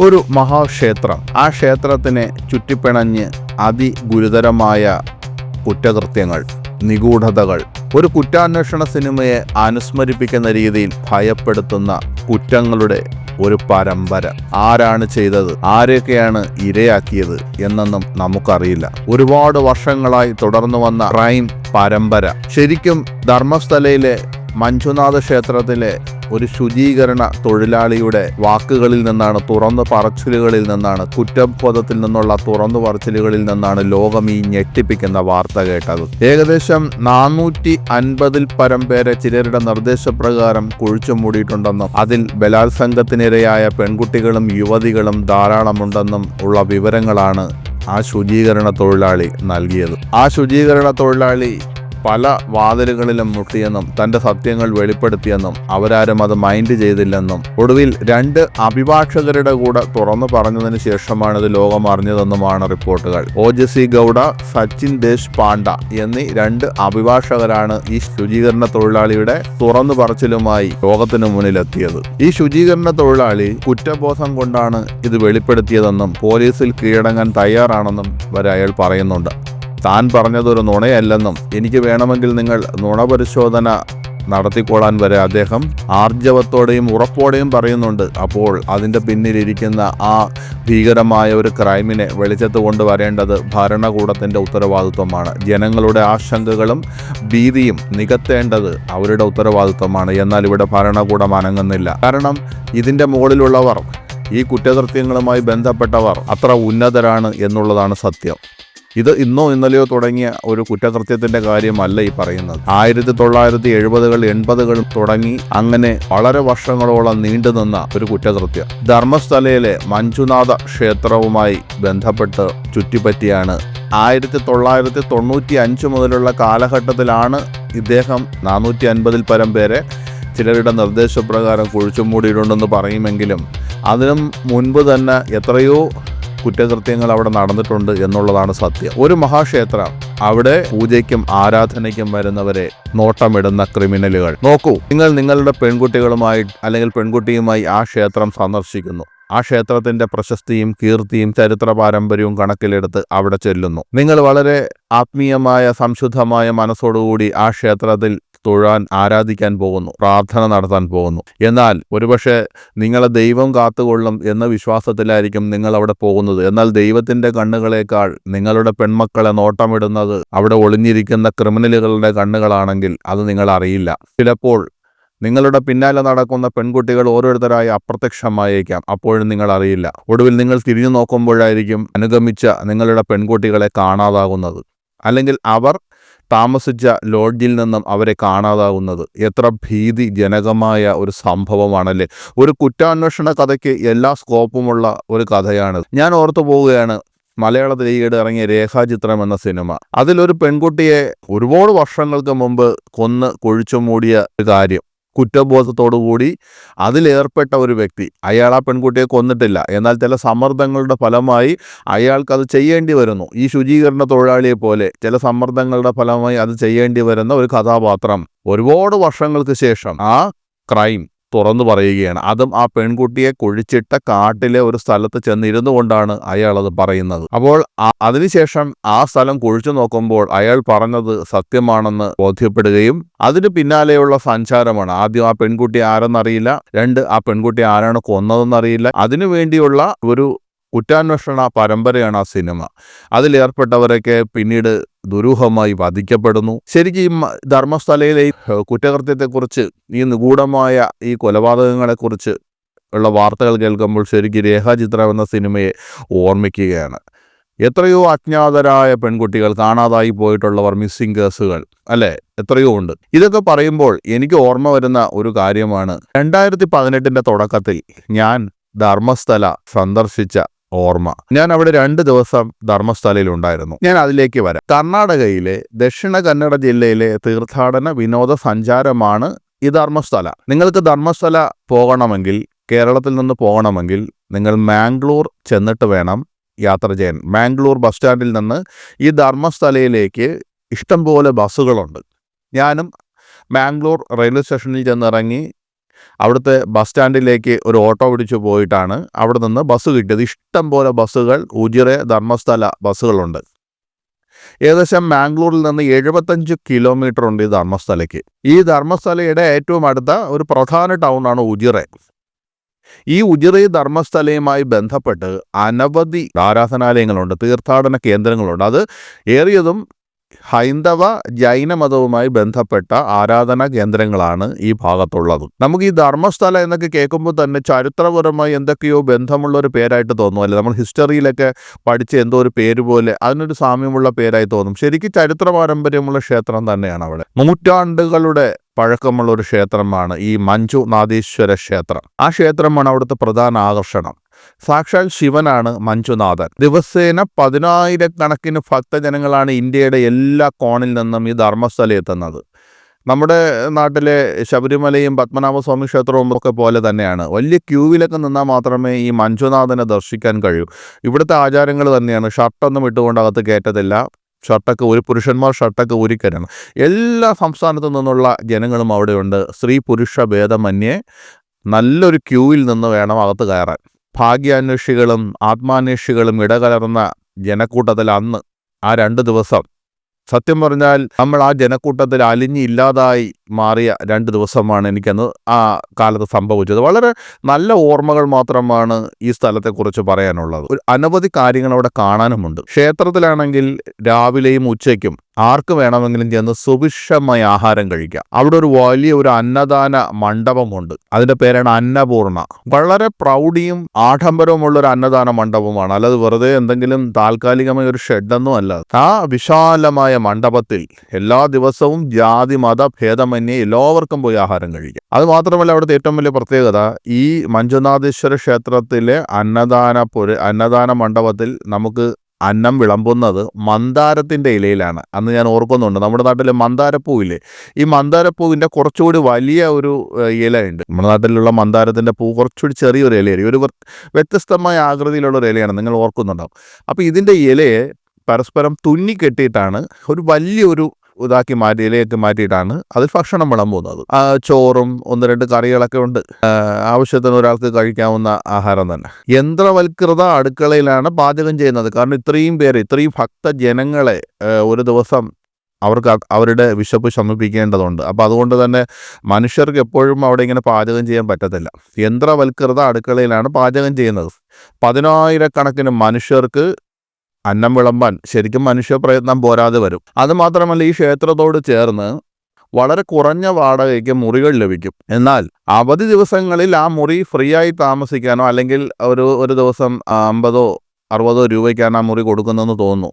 ഒരു മഹാക്ഷേത്രം. ആ ക്ഷേത്രത്തിനെ ചുറ്റിപ്പിണഞ്ഞ് അതിഗുരുതരമായ കുറ്റകൃത്യങ്ങൾ നിഗൂഢതകൾ ഒരു കുറ്റാന്വേഷണ സിനിമയെ അനുസ്മരിപ്പിക്കുന്ന രീതിയിൽ ഭയപ്പെടുത്തുന്ന കുറ്റങ്ങളുടെ ഒരു പരമ്പര. ആരാണ് ചെയ്തത്? ആരെയൊക്കെയാണ് ഇരയാക്കിയത്? എന്നൊന്നും നമുക്കറിയില്ല. ഒരുപാട് വർഷങ്ങളായി തുടർന്നു വന്ന ക്രൈം പരമ്പര. ശരിക്കും ധർമ്മസ്ഥലയിലെ മഞ്ജുനാഥ ക്ഷേത്രത്തിലെ ഒരു ശുചീകരണ തൊഴിലാളിയുടെ വാക്കുകളിൽ നിന്നാണ് തുറന്നു പറച്ചിലുകളിൽ നിന്നാണ് കുറ്റബോധത്തിൽ നിന്നുള്ള തുറന്നു പറച്ചിലുകളിൽ നിന്നാണ് ലോകം ഈ ഞെട്ടിപ്പിക്കുന്ന വാർത്ത കേട്ടത്. ഏകദേശം നാനൂറ്റി അൻപതിൽ പരം പേരെ ചിലരുടെ നിർദ്ദേശപ്രകാരം കുഴിച്ചു മൂടിയിട്ടുണ്ടെന്നും അതിൽ ബലാത്സംഗത്തിനിരയായ പെൺകുട്ടികളും യുവതികളും ധാരാളമുണ്ടെന്നും ഉള്ള വിവരങ്ങളാണ് ആ ശുചീകരണ തൊഴിലാളി നൽകിയത്. ആ ശുചീകരണ തൊഴിലാളി പല വാതിലുകളിലും മുട്ടിയെന്നും തന്റെ സത്യങ്ങൾ വെളിപ്പെടുത്തിയെന്നും അവരാരും അത് മൈൻഡ് ചെയ്തില്ലെന്നും ഒടുവിൽ രണ്ട് അഭിഭാഷകരുടെ കൂടെ തുറന്നു പറഞ്ഞതിന് ശേഷമാണ് ഇത് ലോകം അറിഞ്ഞതെന്നുമാണ് റിപ്പോർട്ടുകൾ. ഓജസി ഗൗഡ സച്ചിൻ ദേശ് പാണ്ഡ എന്നീ രണ്ട് അഭിഭാഷകരാണ് ഈ ശുചീകരണ തൊഴിലാളിയുടെ തുറന്നു പറച്ചിലുമായി ലോകത്തിനു മുന്നിലെത്തിയത്. ഈ ശുചീകരണ തൊഴിലാളി കുറ്റബോധം കൊണ്ടാണ് ഇത് വെളിപ്പെടുത്തിയതെന്നും പോലീസിൽ കീഴടങ്ങാൻ തയ്യാറാണെന്നും വരെ അയാൾ പറയുന്നുണ്ട്. താൻ പറഞ്ഞതൊരു നുണയല്ലെന്നും എനിക്ക് വേണമെങ്കിൽ നിങ്ങൾ നുണ പരിശോധന നടത്തിക്കൊള്ളാൻ വരെ അദ്ദേഹം ആർജവത്തോടെയും ഉറപ്പോടെയും പറയുന്നുണ്ട്. അപ്പോൾ അതിന്റെ പിന്നിലിരിക്കുന്ന ആ ഭീകരമായ ഒരു ക്രൈമിനെ വെളിച്ചത്ത് കൊണ്ടുവരേണ്ടത് ഭരണകൂടത്തിന്റെ ഉത്തരവാദിത്വമാണ്. ജനങ്ങളുടെ ആശങ്കകളും ഭീതിയും നികത്തേണ്ടത് അവരുടെ ഉത്തരവാദിത്വമാണ്. എന്നാൽ ഇവിടെ ഭരണകൂടം അനങ്ങുന്നില്ല. കാരണം ഇതിന്റെ മുകളിലുള്ളവർ ഈ കുറ്റകൃത്യങ്ങളുമായി ബന്ധപ്പെട്ടവർ അത്ര ഉന്നതരാണ് എന്നുള്ളതാണ് സത്യം. ഇത് ഇന്നോ ഇന്നലെയോ തുടങ്ങിയ ഒരു കുറ്റകൃത്യത്തിന്റെ കാര്യമല്ല ഈ പറയുന്നത്. ആയിരത്തി തൊള്ളായിരത്തി എഴുപതുകൾ എൺപതുകൾ തുടങ്ങി അങ്ങനെ വളരെ വർഷങ്ങളോളം നീണ്ടുനിന്ന ഒരു കുറ്റകൃത്യം. ധർമ്മസ്ഥലയിലെ മഞ്ജുനാഥ ക്ഷേത്രവുമായി ബന്ധപ്പെട്ട് ചുറ്റിപ്പറ്റിയാണ്. ആയിരത്തി തൊള്ളായിരത്തി തൊണ്ണൂറ്റി അഞ്ച് മുതലുള്ള കാലഘട്ടത്തിലാണ് ഇദ്ദേഹം നാനൂറ്റി അൻപതിൽ പരം പേരെ ചിലരുടെ നിർദ്ദേശപ്രകാരം കുഴിച്ചുമൂടിയിട്ടുണ്ടെന്ന് പറയുമെങ്കിലും അതിനും മുൻപ് തന്നെ എത്രയോ കുറ്റകൃത്യങ്ങൾ അവിടെ നടന്നിട്ടുണ്ട് എന്നുള്ളതാണ് സത്യം. ഒരു മഹാക്ഷേത്രം അവിടെ പൂജയ്ക്കും ആരാധനയ്ക്കും വരുന്നവരെ നോട്ടമിടുന്ന ക്രിമിനലുകൾ. നോക്കൂ നിങ്ങൾ നിങ്ങളുടെ പെൺകുട്ടികളുമായി അല്ലെങ്കിൽ പെൺകുട്ടിയുമായി ആ ക്ഷേത്രം സന്ദർശിക്കുന്നു. ആ ക്ഷേത്രത്തിന്റെ പ്രശസ്തിയും കീർത്തിയും ചരിത്ര പാരമ്പര്യവും കണക്കിലെടുത്ത് അവിടെ ചെല്ലുന്നു. നിങ്ങൾ വളരെ ആത്മീയമായ സംശുദ്ധമായ മനസ്സോടുകൂടി ആ ക്ഷേത്രത്തിൽ തൊഴാൻ ആരാധിക്കാൻ പോകുന്നു പ്രാർത്ഥന നടത്താൻ പോകുന്നു. എന്നാൽ ഒരുപക്ഷെ നിങ്ങളെ ദൈവം കാത്തുകൊള്ളും എന്ന വിശ്വാസത്തിലായിരിക്കും നിങ്ങൾ അവിടെ പോകുന്നത്. എന്നാൽ ദൈവത്തിന്റെ കണ്ണുകളേക്കാൾ നിങ്ങളുടെ പെൺമക്കളെ നോട്ടമിടുന്നത് അവിടെ ഒളിഞ്ഞിരിക്കുന്ന ക്രിമിനലുകളുടെ കണ്ണുകളാണെങ്കിൽ അത് നിങ്ങൾ അറിയില്ല. ചിലപ്പോൾ നിങ്ങളുടെ പിന്നാലെ നടക്കുന്ന പെൺകുട്ടികൾ ഓരോരുത്തരായി അപ്രത്യക്ഷമായേക്കാം. അപ്പോഴും നിങ്ങൾ അറിയില്ല. ഒടുവിൽ നിങ്ങൾ തിരിഞ്ഞു നോക്കുമ്പോഴായിരിക്കും അനുഗമിച്ച നിങ്ങളുടെ പെൺകുട്ടികളെ കാണാതാകുന്നത്. അല്ലെങ്കിൽ അവർ താമസിച്ച ലോഡ്ജിൽ നിന്നും അവരെ കാണാതാവുന്നത്. എത്ര ഭീതിജനകമായ ഒരു സംഭവമാണല്ലേ? ഒരു കുറ്റാന്വേഷണ കഥയ്ക്ക് എല്ലാ സ്കോപ്പുമുള്ള ഒരു കഥയാണ് ഞാൻ ഓർത്തു പോവുകയാണ് മലയാളത്തിൽ ഈയിടെ ഇറങ്ങിയ രേഖാചിത്രം എന്ന സിനിമ. അതിലൊരു പെൺകുട്ടിയെ ഒരുപാട് വർഷങ്ങൾക്ക് മുമ്പ് കൊന്ന് കൊഴിച്ചു മൂടിയ ഒരു കാര്യം. കുറ്റബോധത്തോടുകൂടി അതിലേർപ്പെട്ട ഒരു വ്യക്തി. അയാൾ ആ പെൺകുട്ടിയെ കൊന്നിട്ടില്ല. എന്നാൽ ചില സമ്മർദ്ദങ്ങളുടെ ഫലമായി അയാൾക്ക് അത് ചെയ്യേണ്ടി വരുന്നു. ഈ ശുചീകരണ തൊഴിലാളിയെ പോലെ ചില സമ്മർദ്ദങ്ങളുടെ ഫലമായി അത് ചെയ്യേണ്ടി വരുന്ന ഒരു കഥാപാത്രം ഒരുപാട് വർഷങ്ങൾക്ക് ശേഷം ആ ക്രൈം തുറന്നു പറയുകയാണ്. അതും ആ പെൺകുട്ടിയെ കുഴിച്ചിട്ട കാട്ടിലെ ഒരു സ്ഥലത്ത് ചെന്നിരുന്നു കൊണ്ടാണ് അയാൾ അത് പറയുന്നത്. അപ്പോൾ അതിനുശേഷം ആ സ്ഥലം കുഴിച്ചു നോക്കുമ്പോൾ അയാൾ പറഞ്ഞത് സത്യമാണെന്ന് ബോധ്യപ്പെടുകയും അതിന് പിന്നാലെയുള്ള സഞ്ചാരമാണ്. ആദ്യം ആ പെൺകുട്ടി ആരെന്നറിയില്ല. രണ്ട് ആ പെൺകുട്ടി ആരാണ് കൊന്നതെന്നറിയില്ല. അതിനു വേണ്ടിയുള്ള ഒരു കുറ്റാന്വേഷണ പരമ്പരയാണ് ആ സിനിമ. അതിലേർപ്പെട്ടവരൊക്കെ പിന്നീട് ദുരൂഹമായി വധിക്കപ്പെടുന്നു. ശരിക്കും ഈ ധർമ്മസ്ഥലയിലെ കുറ്റകൃത്യത്തെക്കുറിച്ച് ഈ നിഗൂഢമായ ഈ കൊലപാതകങ്ങളെക്കുറിച്ച് ഉള്ള വാർത്തകൾ കേൾക്കുമ്പോൾ ശരിക്കും രേഖാചിത്രം എന്ന സിനിമയെ ഓർമ്മിക്കുകയാണ്. എത്രയോ അജ്ഞാതരായ പെൺകുട്ടികൾ കാണാതായി പോയിട്ടുള്ളവർ മിസ്സിംഗ് കേസുകൾ അല്ലെ? എത്രയോ ഉണ്ട്. ഇതൊക്കെ പറയുമ്പോൾ എനിക്ക് ഓർമ്മ വരുന്ന ഒരു കാര്യമാണ്. രണ്ടായിരത്തി പതിനെട്ടിന്റെ തുടക്കത്തിൽ ഞാൻ ധർമ്മസ്ഥല സന്ദർശിച്ച ഓർമ്മ. ഞാൻ അവിടെ രണ്ട് ദിവസം ധർമ്മസ്ഥലയിൽ ഉണ്ടായിരുന്നു ഞാൻ അതിലേക്ക് വരാം. കർണാടകയിലെ ദക്ഷിണ കന്നഡ ജില്ലയിലെ തീർത്ഥാടന വിനോദ സഞ്ചാരമാണ് ഈ ധർമ്മസ്ഥല. നിങ്ങൾക്ക് ധർമ്മസ്ഥല പോകണമെങ്കിൽ കേരളത്തിൽ നിന്ന് പോകണമെങ്കിൽ നിങ്ങൾ മാംഗ്ലൂർ ചെന്നിട്ട് വേണം യാത്ര ചെയ്യാൻ. മാംഗ്ലൂർ ബസ് സ്റ്റാൻഡിൽ നിന്ന് ഈ ധർമ്മസ്ഥലയിലേക്ക് ഇഷ്ടംപോലെ ബസ്സുകളുണ്ട്. ഞാനും മാംഗ്ലൂർ റെയിൽവേ സ്റ്റേഷനിൽ ചെന്നിറങ്ങി അവിടുത്തെ ബസ് സ്റ്റാൻഡിലേക്ക് ഒരു ഓട്ടോ പിടിച്ച് പോയിട്ടാണ് അവിടെ നിന്ന് ബസ് കിട്ടിയത്. ഇഷ്ടം പോലെ ബസ്സുകൾ ഉജിറെ ധർമ്മസ്ഥല ബസ്സുകളുണ്ട്. ഏകദേശം മാംഗ്ലൂരിൽ നിന്ന് എഴുപത്തഞ്ച് കിലോമീറ്റർ ഉണ്ട് ഈ ധർമ്മസ്ഥലയ്ക്ക്. ഈ ധർമ്മസ്ഥലയുടെ ഏറ്റവും അടുത്ത ഒരു പ്രധാന ടൗണാണ് ഉജിറെ. ഈ ഉജിറി ധർമ്മസ്ഥലയുമായി ബന്ധപ്പെട്ട് അനവധി ആരാധനാലയങ്ങളുണ്ട് തീർത്ഥാടന കേന്ദ്രങ്ങളുണ്ട്. അത് ഏറിയതും ഹൈന്ദവ ജൈന മതവുമായി ബന്ധപ്പെട്ട ആരാധനാ കേന്ദ്രങ്ങളാണ് ഈ ഭാഗത്തുള്ളത്. നമുക്ക് ഈ ധർമ്മസ്ഥല എന്നൊക്കെ കേൾക്കുമ്പോൾ തന്നെ ചരിത്രപരമായി എന്തൊക്കെയോ ബന്ധമുള്ള ഒരു പേരായിട്ട് തോന്നും. അല്ലെ? നമ്മൾ ഹിസ്റ്ററിയിലൊക്കെ പഠിച്ച എന്തോ ഒരു പേര് പോലെ അതിനൊരു സാമ്യമുള്ള പേരായി തോന്നും. ശരിക്കും ചരിത്ര പാരമ്പര്യമുള്ള ക്ഷേത്രം തന്നെയാണ് അവിടെ. നൂറ്റാണ്ടുകളുടെ പഴക്കമുള്ള ഒരു ക്ഷേത്രമാണ് ഈ മഞ്ജുനാഥീശ്വര ക്ഷേത്രം. ആ ക്ഷേത്രമാണ് അവിടുത്തെ പ്രധാന ആകർഷണം. സാക്ഷാൽ ശിവനാണ് മഞ്ജുനാഥൻ. ദിവസേന പതിനായിരക്കണക്കിന് ഭക്തജനങ്ങളാണ് ഇന്ത്യയുടെ എല്ലാ കോണിൽ നിന്നും ഈ ധർമ്മസ്ഥലം എത്തുന്നത്. നമ്മുടെ നാട്ടിലെ ശബരിമലയും പത്മനാഭസ്വാമി ക്ഷേത്രവും ഒക്കെ പോലെ തന്നെയാണ്. വലിയ ക്യൂവിലൊക്കെ നിന്നാൽ മാത്രമേ ഈ മഞ്ജുനാഥനെ ദർശിക്കാൻ കഴിയൂ. ഇവിടുത്തെ ആചാരങ്ങൾ തന്നെയാണ്. ഷർട്ടൊന്നും ഇട്ടുകൊണ്ട് അകത്ത് കയറ്റത്തില്ല. ഷർട്ടൊക്കെ ഒരു പുരുഷന്മാർ ഷർട്ടൊക്കെ ഊരിക്കരണം എല്ലാ സംസ്ഥാനത്തു നിന്നുള്ള ജനങ്ങളും അവിടെയുണ്ട്. സ്ത്രീ പുരുഷ ഭേദമന്യേ നല്ലൊരു ക്യൂവിൽ നിന്ന് വേണം അകത്ത് കയറാൻ. ഭാഗ്യാന്വേഷികളും ആത്മാന്വേഷികളും ഇടകലർന്ന ജനക്കൂട്ടത്തിൽ അന്ന് ആ രണ്ട് ദിവസം. സത്യം പറഞ്ഞാൽ നമ്മൾ ആ ജനക്കൂട്ടത്തിൽ അലിഞ്ഞ് ഇല്ലാതായി മാറിയ രണ്ട് ദിവസമാണ് എനിക്കന്ന് ആ കാലത്ത് സംഭവിച്ചത്. വളരെ നല്ല ഓർമ്മകൾ മാത്രമാണ് ഈ സ്ഥലത്തെക്കുറിച്ച് പറയാനുള്ളത്. ഒരു അനവധി കാര്യങ്ങൾ അവിടെ കാണാനുമുണ്ട്. ക്ഷേത്രത്തിലാണെങ്കിൽ രാവിലെയും ഉച്ചയ്ക്കും ആർക്ക് വേണമെങ്കിലും ചെന്ന് സുഭിക്ഷമായ ആഹാരം കഴിക്കാം. അവിടെ ഒരു വലിയ ഒരു അന്നദാന മണ്ഡപമുണ്ട്. അതിന്റെ പേരാണ് അന്നപൂർണ. വളരെ പ്രൗഢിയും ആഡംബരവുമുള്ള ഒരു അന്നദാന മണ്ഡപമാണ്. അല്ലാതെ വെറുതെ എന്തെങ്കിലും താൽക്കാലികമായ ഒരു ഷെഡൊന്നും അല്ല. ആ വിശാലമായ മണ്ഡപത്തിൽ എല്ലാ ദിവസവും ജാതി മത ഭേദമന്യേ എല്ലാവർക്കും പോയി ആഹാരം കഴിക്കാം. അത് മാത്രമല്ല അവിടുത്തെ ഏറ്റവും വലിയ പ്രത്യേകത ഈ മഞ്ജുനാഥേശ്വര ക്ഷേത്രത്തിലെ അന്നദാന പുര അന്നദാന മണ്ഡപത്തിൽ നമുക്ക് അന്നം വിളമ്പുന്നത് മന്ദാരത്തിന്റെ ഇലയിലാണ്. അന്ന് ഞാൻ ഓർക്കുന്നുണ്ട് നമ്മുടെ നാട്ടിൽ മന്ദാരപ്പൂവില്ലേ ഈ മന്ദാരപ്പൂവിന്റെ കുറച്ചുകൂടി വലിയ ഒരു ഇലയുണ്ട്. നമ്മുടെ നാട്ടിലുള്ള മന്ദാരത്തിന്റെ പൂ കുറച്ചുകൂടി ചെറിയൊരു ഇലയായിരിക്കും. ഒരു വ്യ- വ്യത്യസ്തമായ ആകൃതിയിലുള്ള ഒരു ഇലയാണ് നിങ്ങൾ ഓർക്കുന്നുണ്ടാവും. അപ്പോൾ ഇതിന്റെ ഇലയെ പരസ്പരം തുന്നി കെട്ടിയിട്ടാണ് ഒരു വലിയൊരു ഇതാക്കി മാറ്റി ഇലയൊക്കെ മാറ്റിയിട്ടാണ് അതിൽ ഭക്ഷണം വിളമ്പുന്നത് പോകുന്നത്. ചോറും ഒന്ന് രണ്ട് കറികളൊക്കെ ഉണ്ട്. ആവശ്യത്തിന് ഒരാൾക്ക് കഴിക്കാവുന്ന ആഹാരം തന്നെ. യന്ത്രവൽകൃത അടുക്കളയിലാണ് പാചകം ചെയ്യുന്നത്. കാരണം ഇത്രയും പേര് ഇത്രയും ഭക്ത ജനങ്ങളെ ഒരു ദിവസം അവർക്ക് അവരുടെ വിശപ്പ് ശമിപ്പിക്കേണ്ടതുണ്ട്. അപ്പോൾ അതുകൊണ്ട് തന്നെ മനുഷ്യർക്ക് എപ്പോഴും അവിടെ ഇങ്ങനെ പാചകം ചെയ്യാൻ പറ്റത്തില്ല. യന്ത്രവൽകൃത അടുക്കളയിലാണ് പാചകം ചെയ്യുന്നത്. പതിനായിരക്കണക്കിന് മനുഷ്യർക്ക് അന്നം വിളമ്പാൻ ശരിക്കും മനുഷ്യ പ്രയത്നം പോരാതെ വരും. അതുമാത്രമല്ല ഈ ക്ഷേത്രത്തോട് ചേർന്ന് വളരെ കുറഞ്ഞ വാടകയ്ക്ക് മുറികൾ ലഭിക്കും. എന്നാൽ അവധി ദിവസങ്ങളിൽ ആ മുറി ഫ്രീ ആയി താമസിക്കാനോ അല്ലെങ്കിൽ ഒരു ഒരു ദിവസം അമ്പതോ അറുപതോ രൂപയ്ക്കാണ് ആ മുറി കൊടുക്കുന്നതെന്ന് തോന്നുന്നു.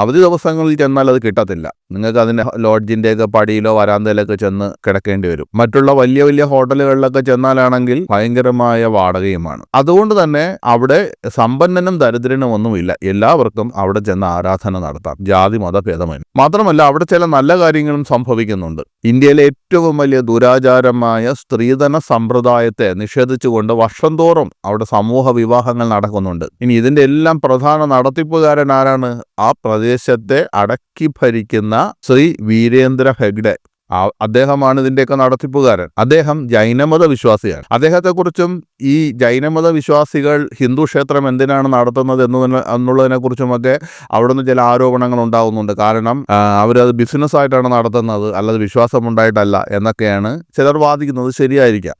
അവധി ദിവസങ്ങളിൽ ചെന്നാൽ അത് കിട്ടത്തില്ല. നിങ്ങൾക്ക് അതിന്റെ ലോഡ്ജിന്റെയൊക്കെ പടിയിലോ വരാന്തയിലൊക്കെ ചെന്ന് കിടക്കേണ്ടി വരും. മറ്റുള്ള വലിയ വലിയ ഹോട്ടലുകളിലൊക്കെ ചെന്നാലാണെങ്കിൽ ഭയങ്കരമായ വാടകയുമാണ്. അതുകൊണ്ട് തന്നെ അവിടെ സമ്പന്നനും ദരിദ്രനും ഒന്നുമില്ല. എല്ലാവർക്കും അവിടെ ചെന്ന് ആരാധന നടത്താം. ജാതി മത ഭേദമായി മാത്രമല്ല അവിടെ ചില നല്ല കാര്യങ്ങളും സംഭവിക്കുന്നുണ്ട്. ഇന്ത്യയിലെ ഏറ്റവും വലിയ ദുരാചാരമായ സ്ത്രീധന സമ്പ്രദായത്തെ നിഷേധിച്ചുകൊണ്ട് വർഷം തോറും അവിടെ സമൂഹ വിവാഹങ്ങൾ നടക്കുന്നുണ്ട്. ഇനി ഇതിന്റെ എല്ലാം പ്രധാന നടത്തിപ്പുകാരൻ ആരാണ്? ആ പ്രദേശത്തെ അടക്കി ഭരിക്കുന്ന ശ്രീ വീരേന്ദ്ര ഹെഗ്ഡെ. അദ്ദേഹമാണ് ഇതിന്റെയൊക്കെ നടത്തിപ്പുകാരൻ. അദ്ദേഹം ജൈനമത വിശ്വാസിയാണ്. അദ്ദേഹത്തെക്കുറിച്ചും ഈ ജൈനമത വിശ്വാസികൾ ഹിന്ദു ക്ഷേത്രം എന്തിനാണ് നടത്തുന്നത് എന്ന് എന്നുള്ളതിനെ കുറിച്ചുമൊക്കെ അവിടെ നിന്ന് ചില ആരോപണങ്ങൾ ഉണ്ടാകുന്നുണ്ട് കാരണം അവരത് ബിസിനസ് ആയിട്ടാണ് നടത്തുന്നത് അല്ലാതെ വിശ്വാസമുണ്ടായിട്ടല്ല എന്നൊക്കെയാണ് ചിലർ വാദിക്കുന്നത് ശരിയായിരിക്കാം.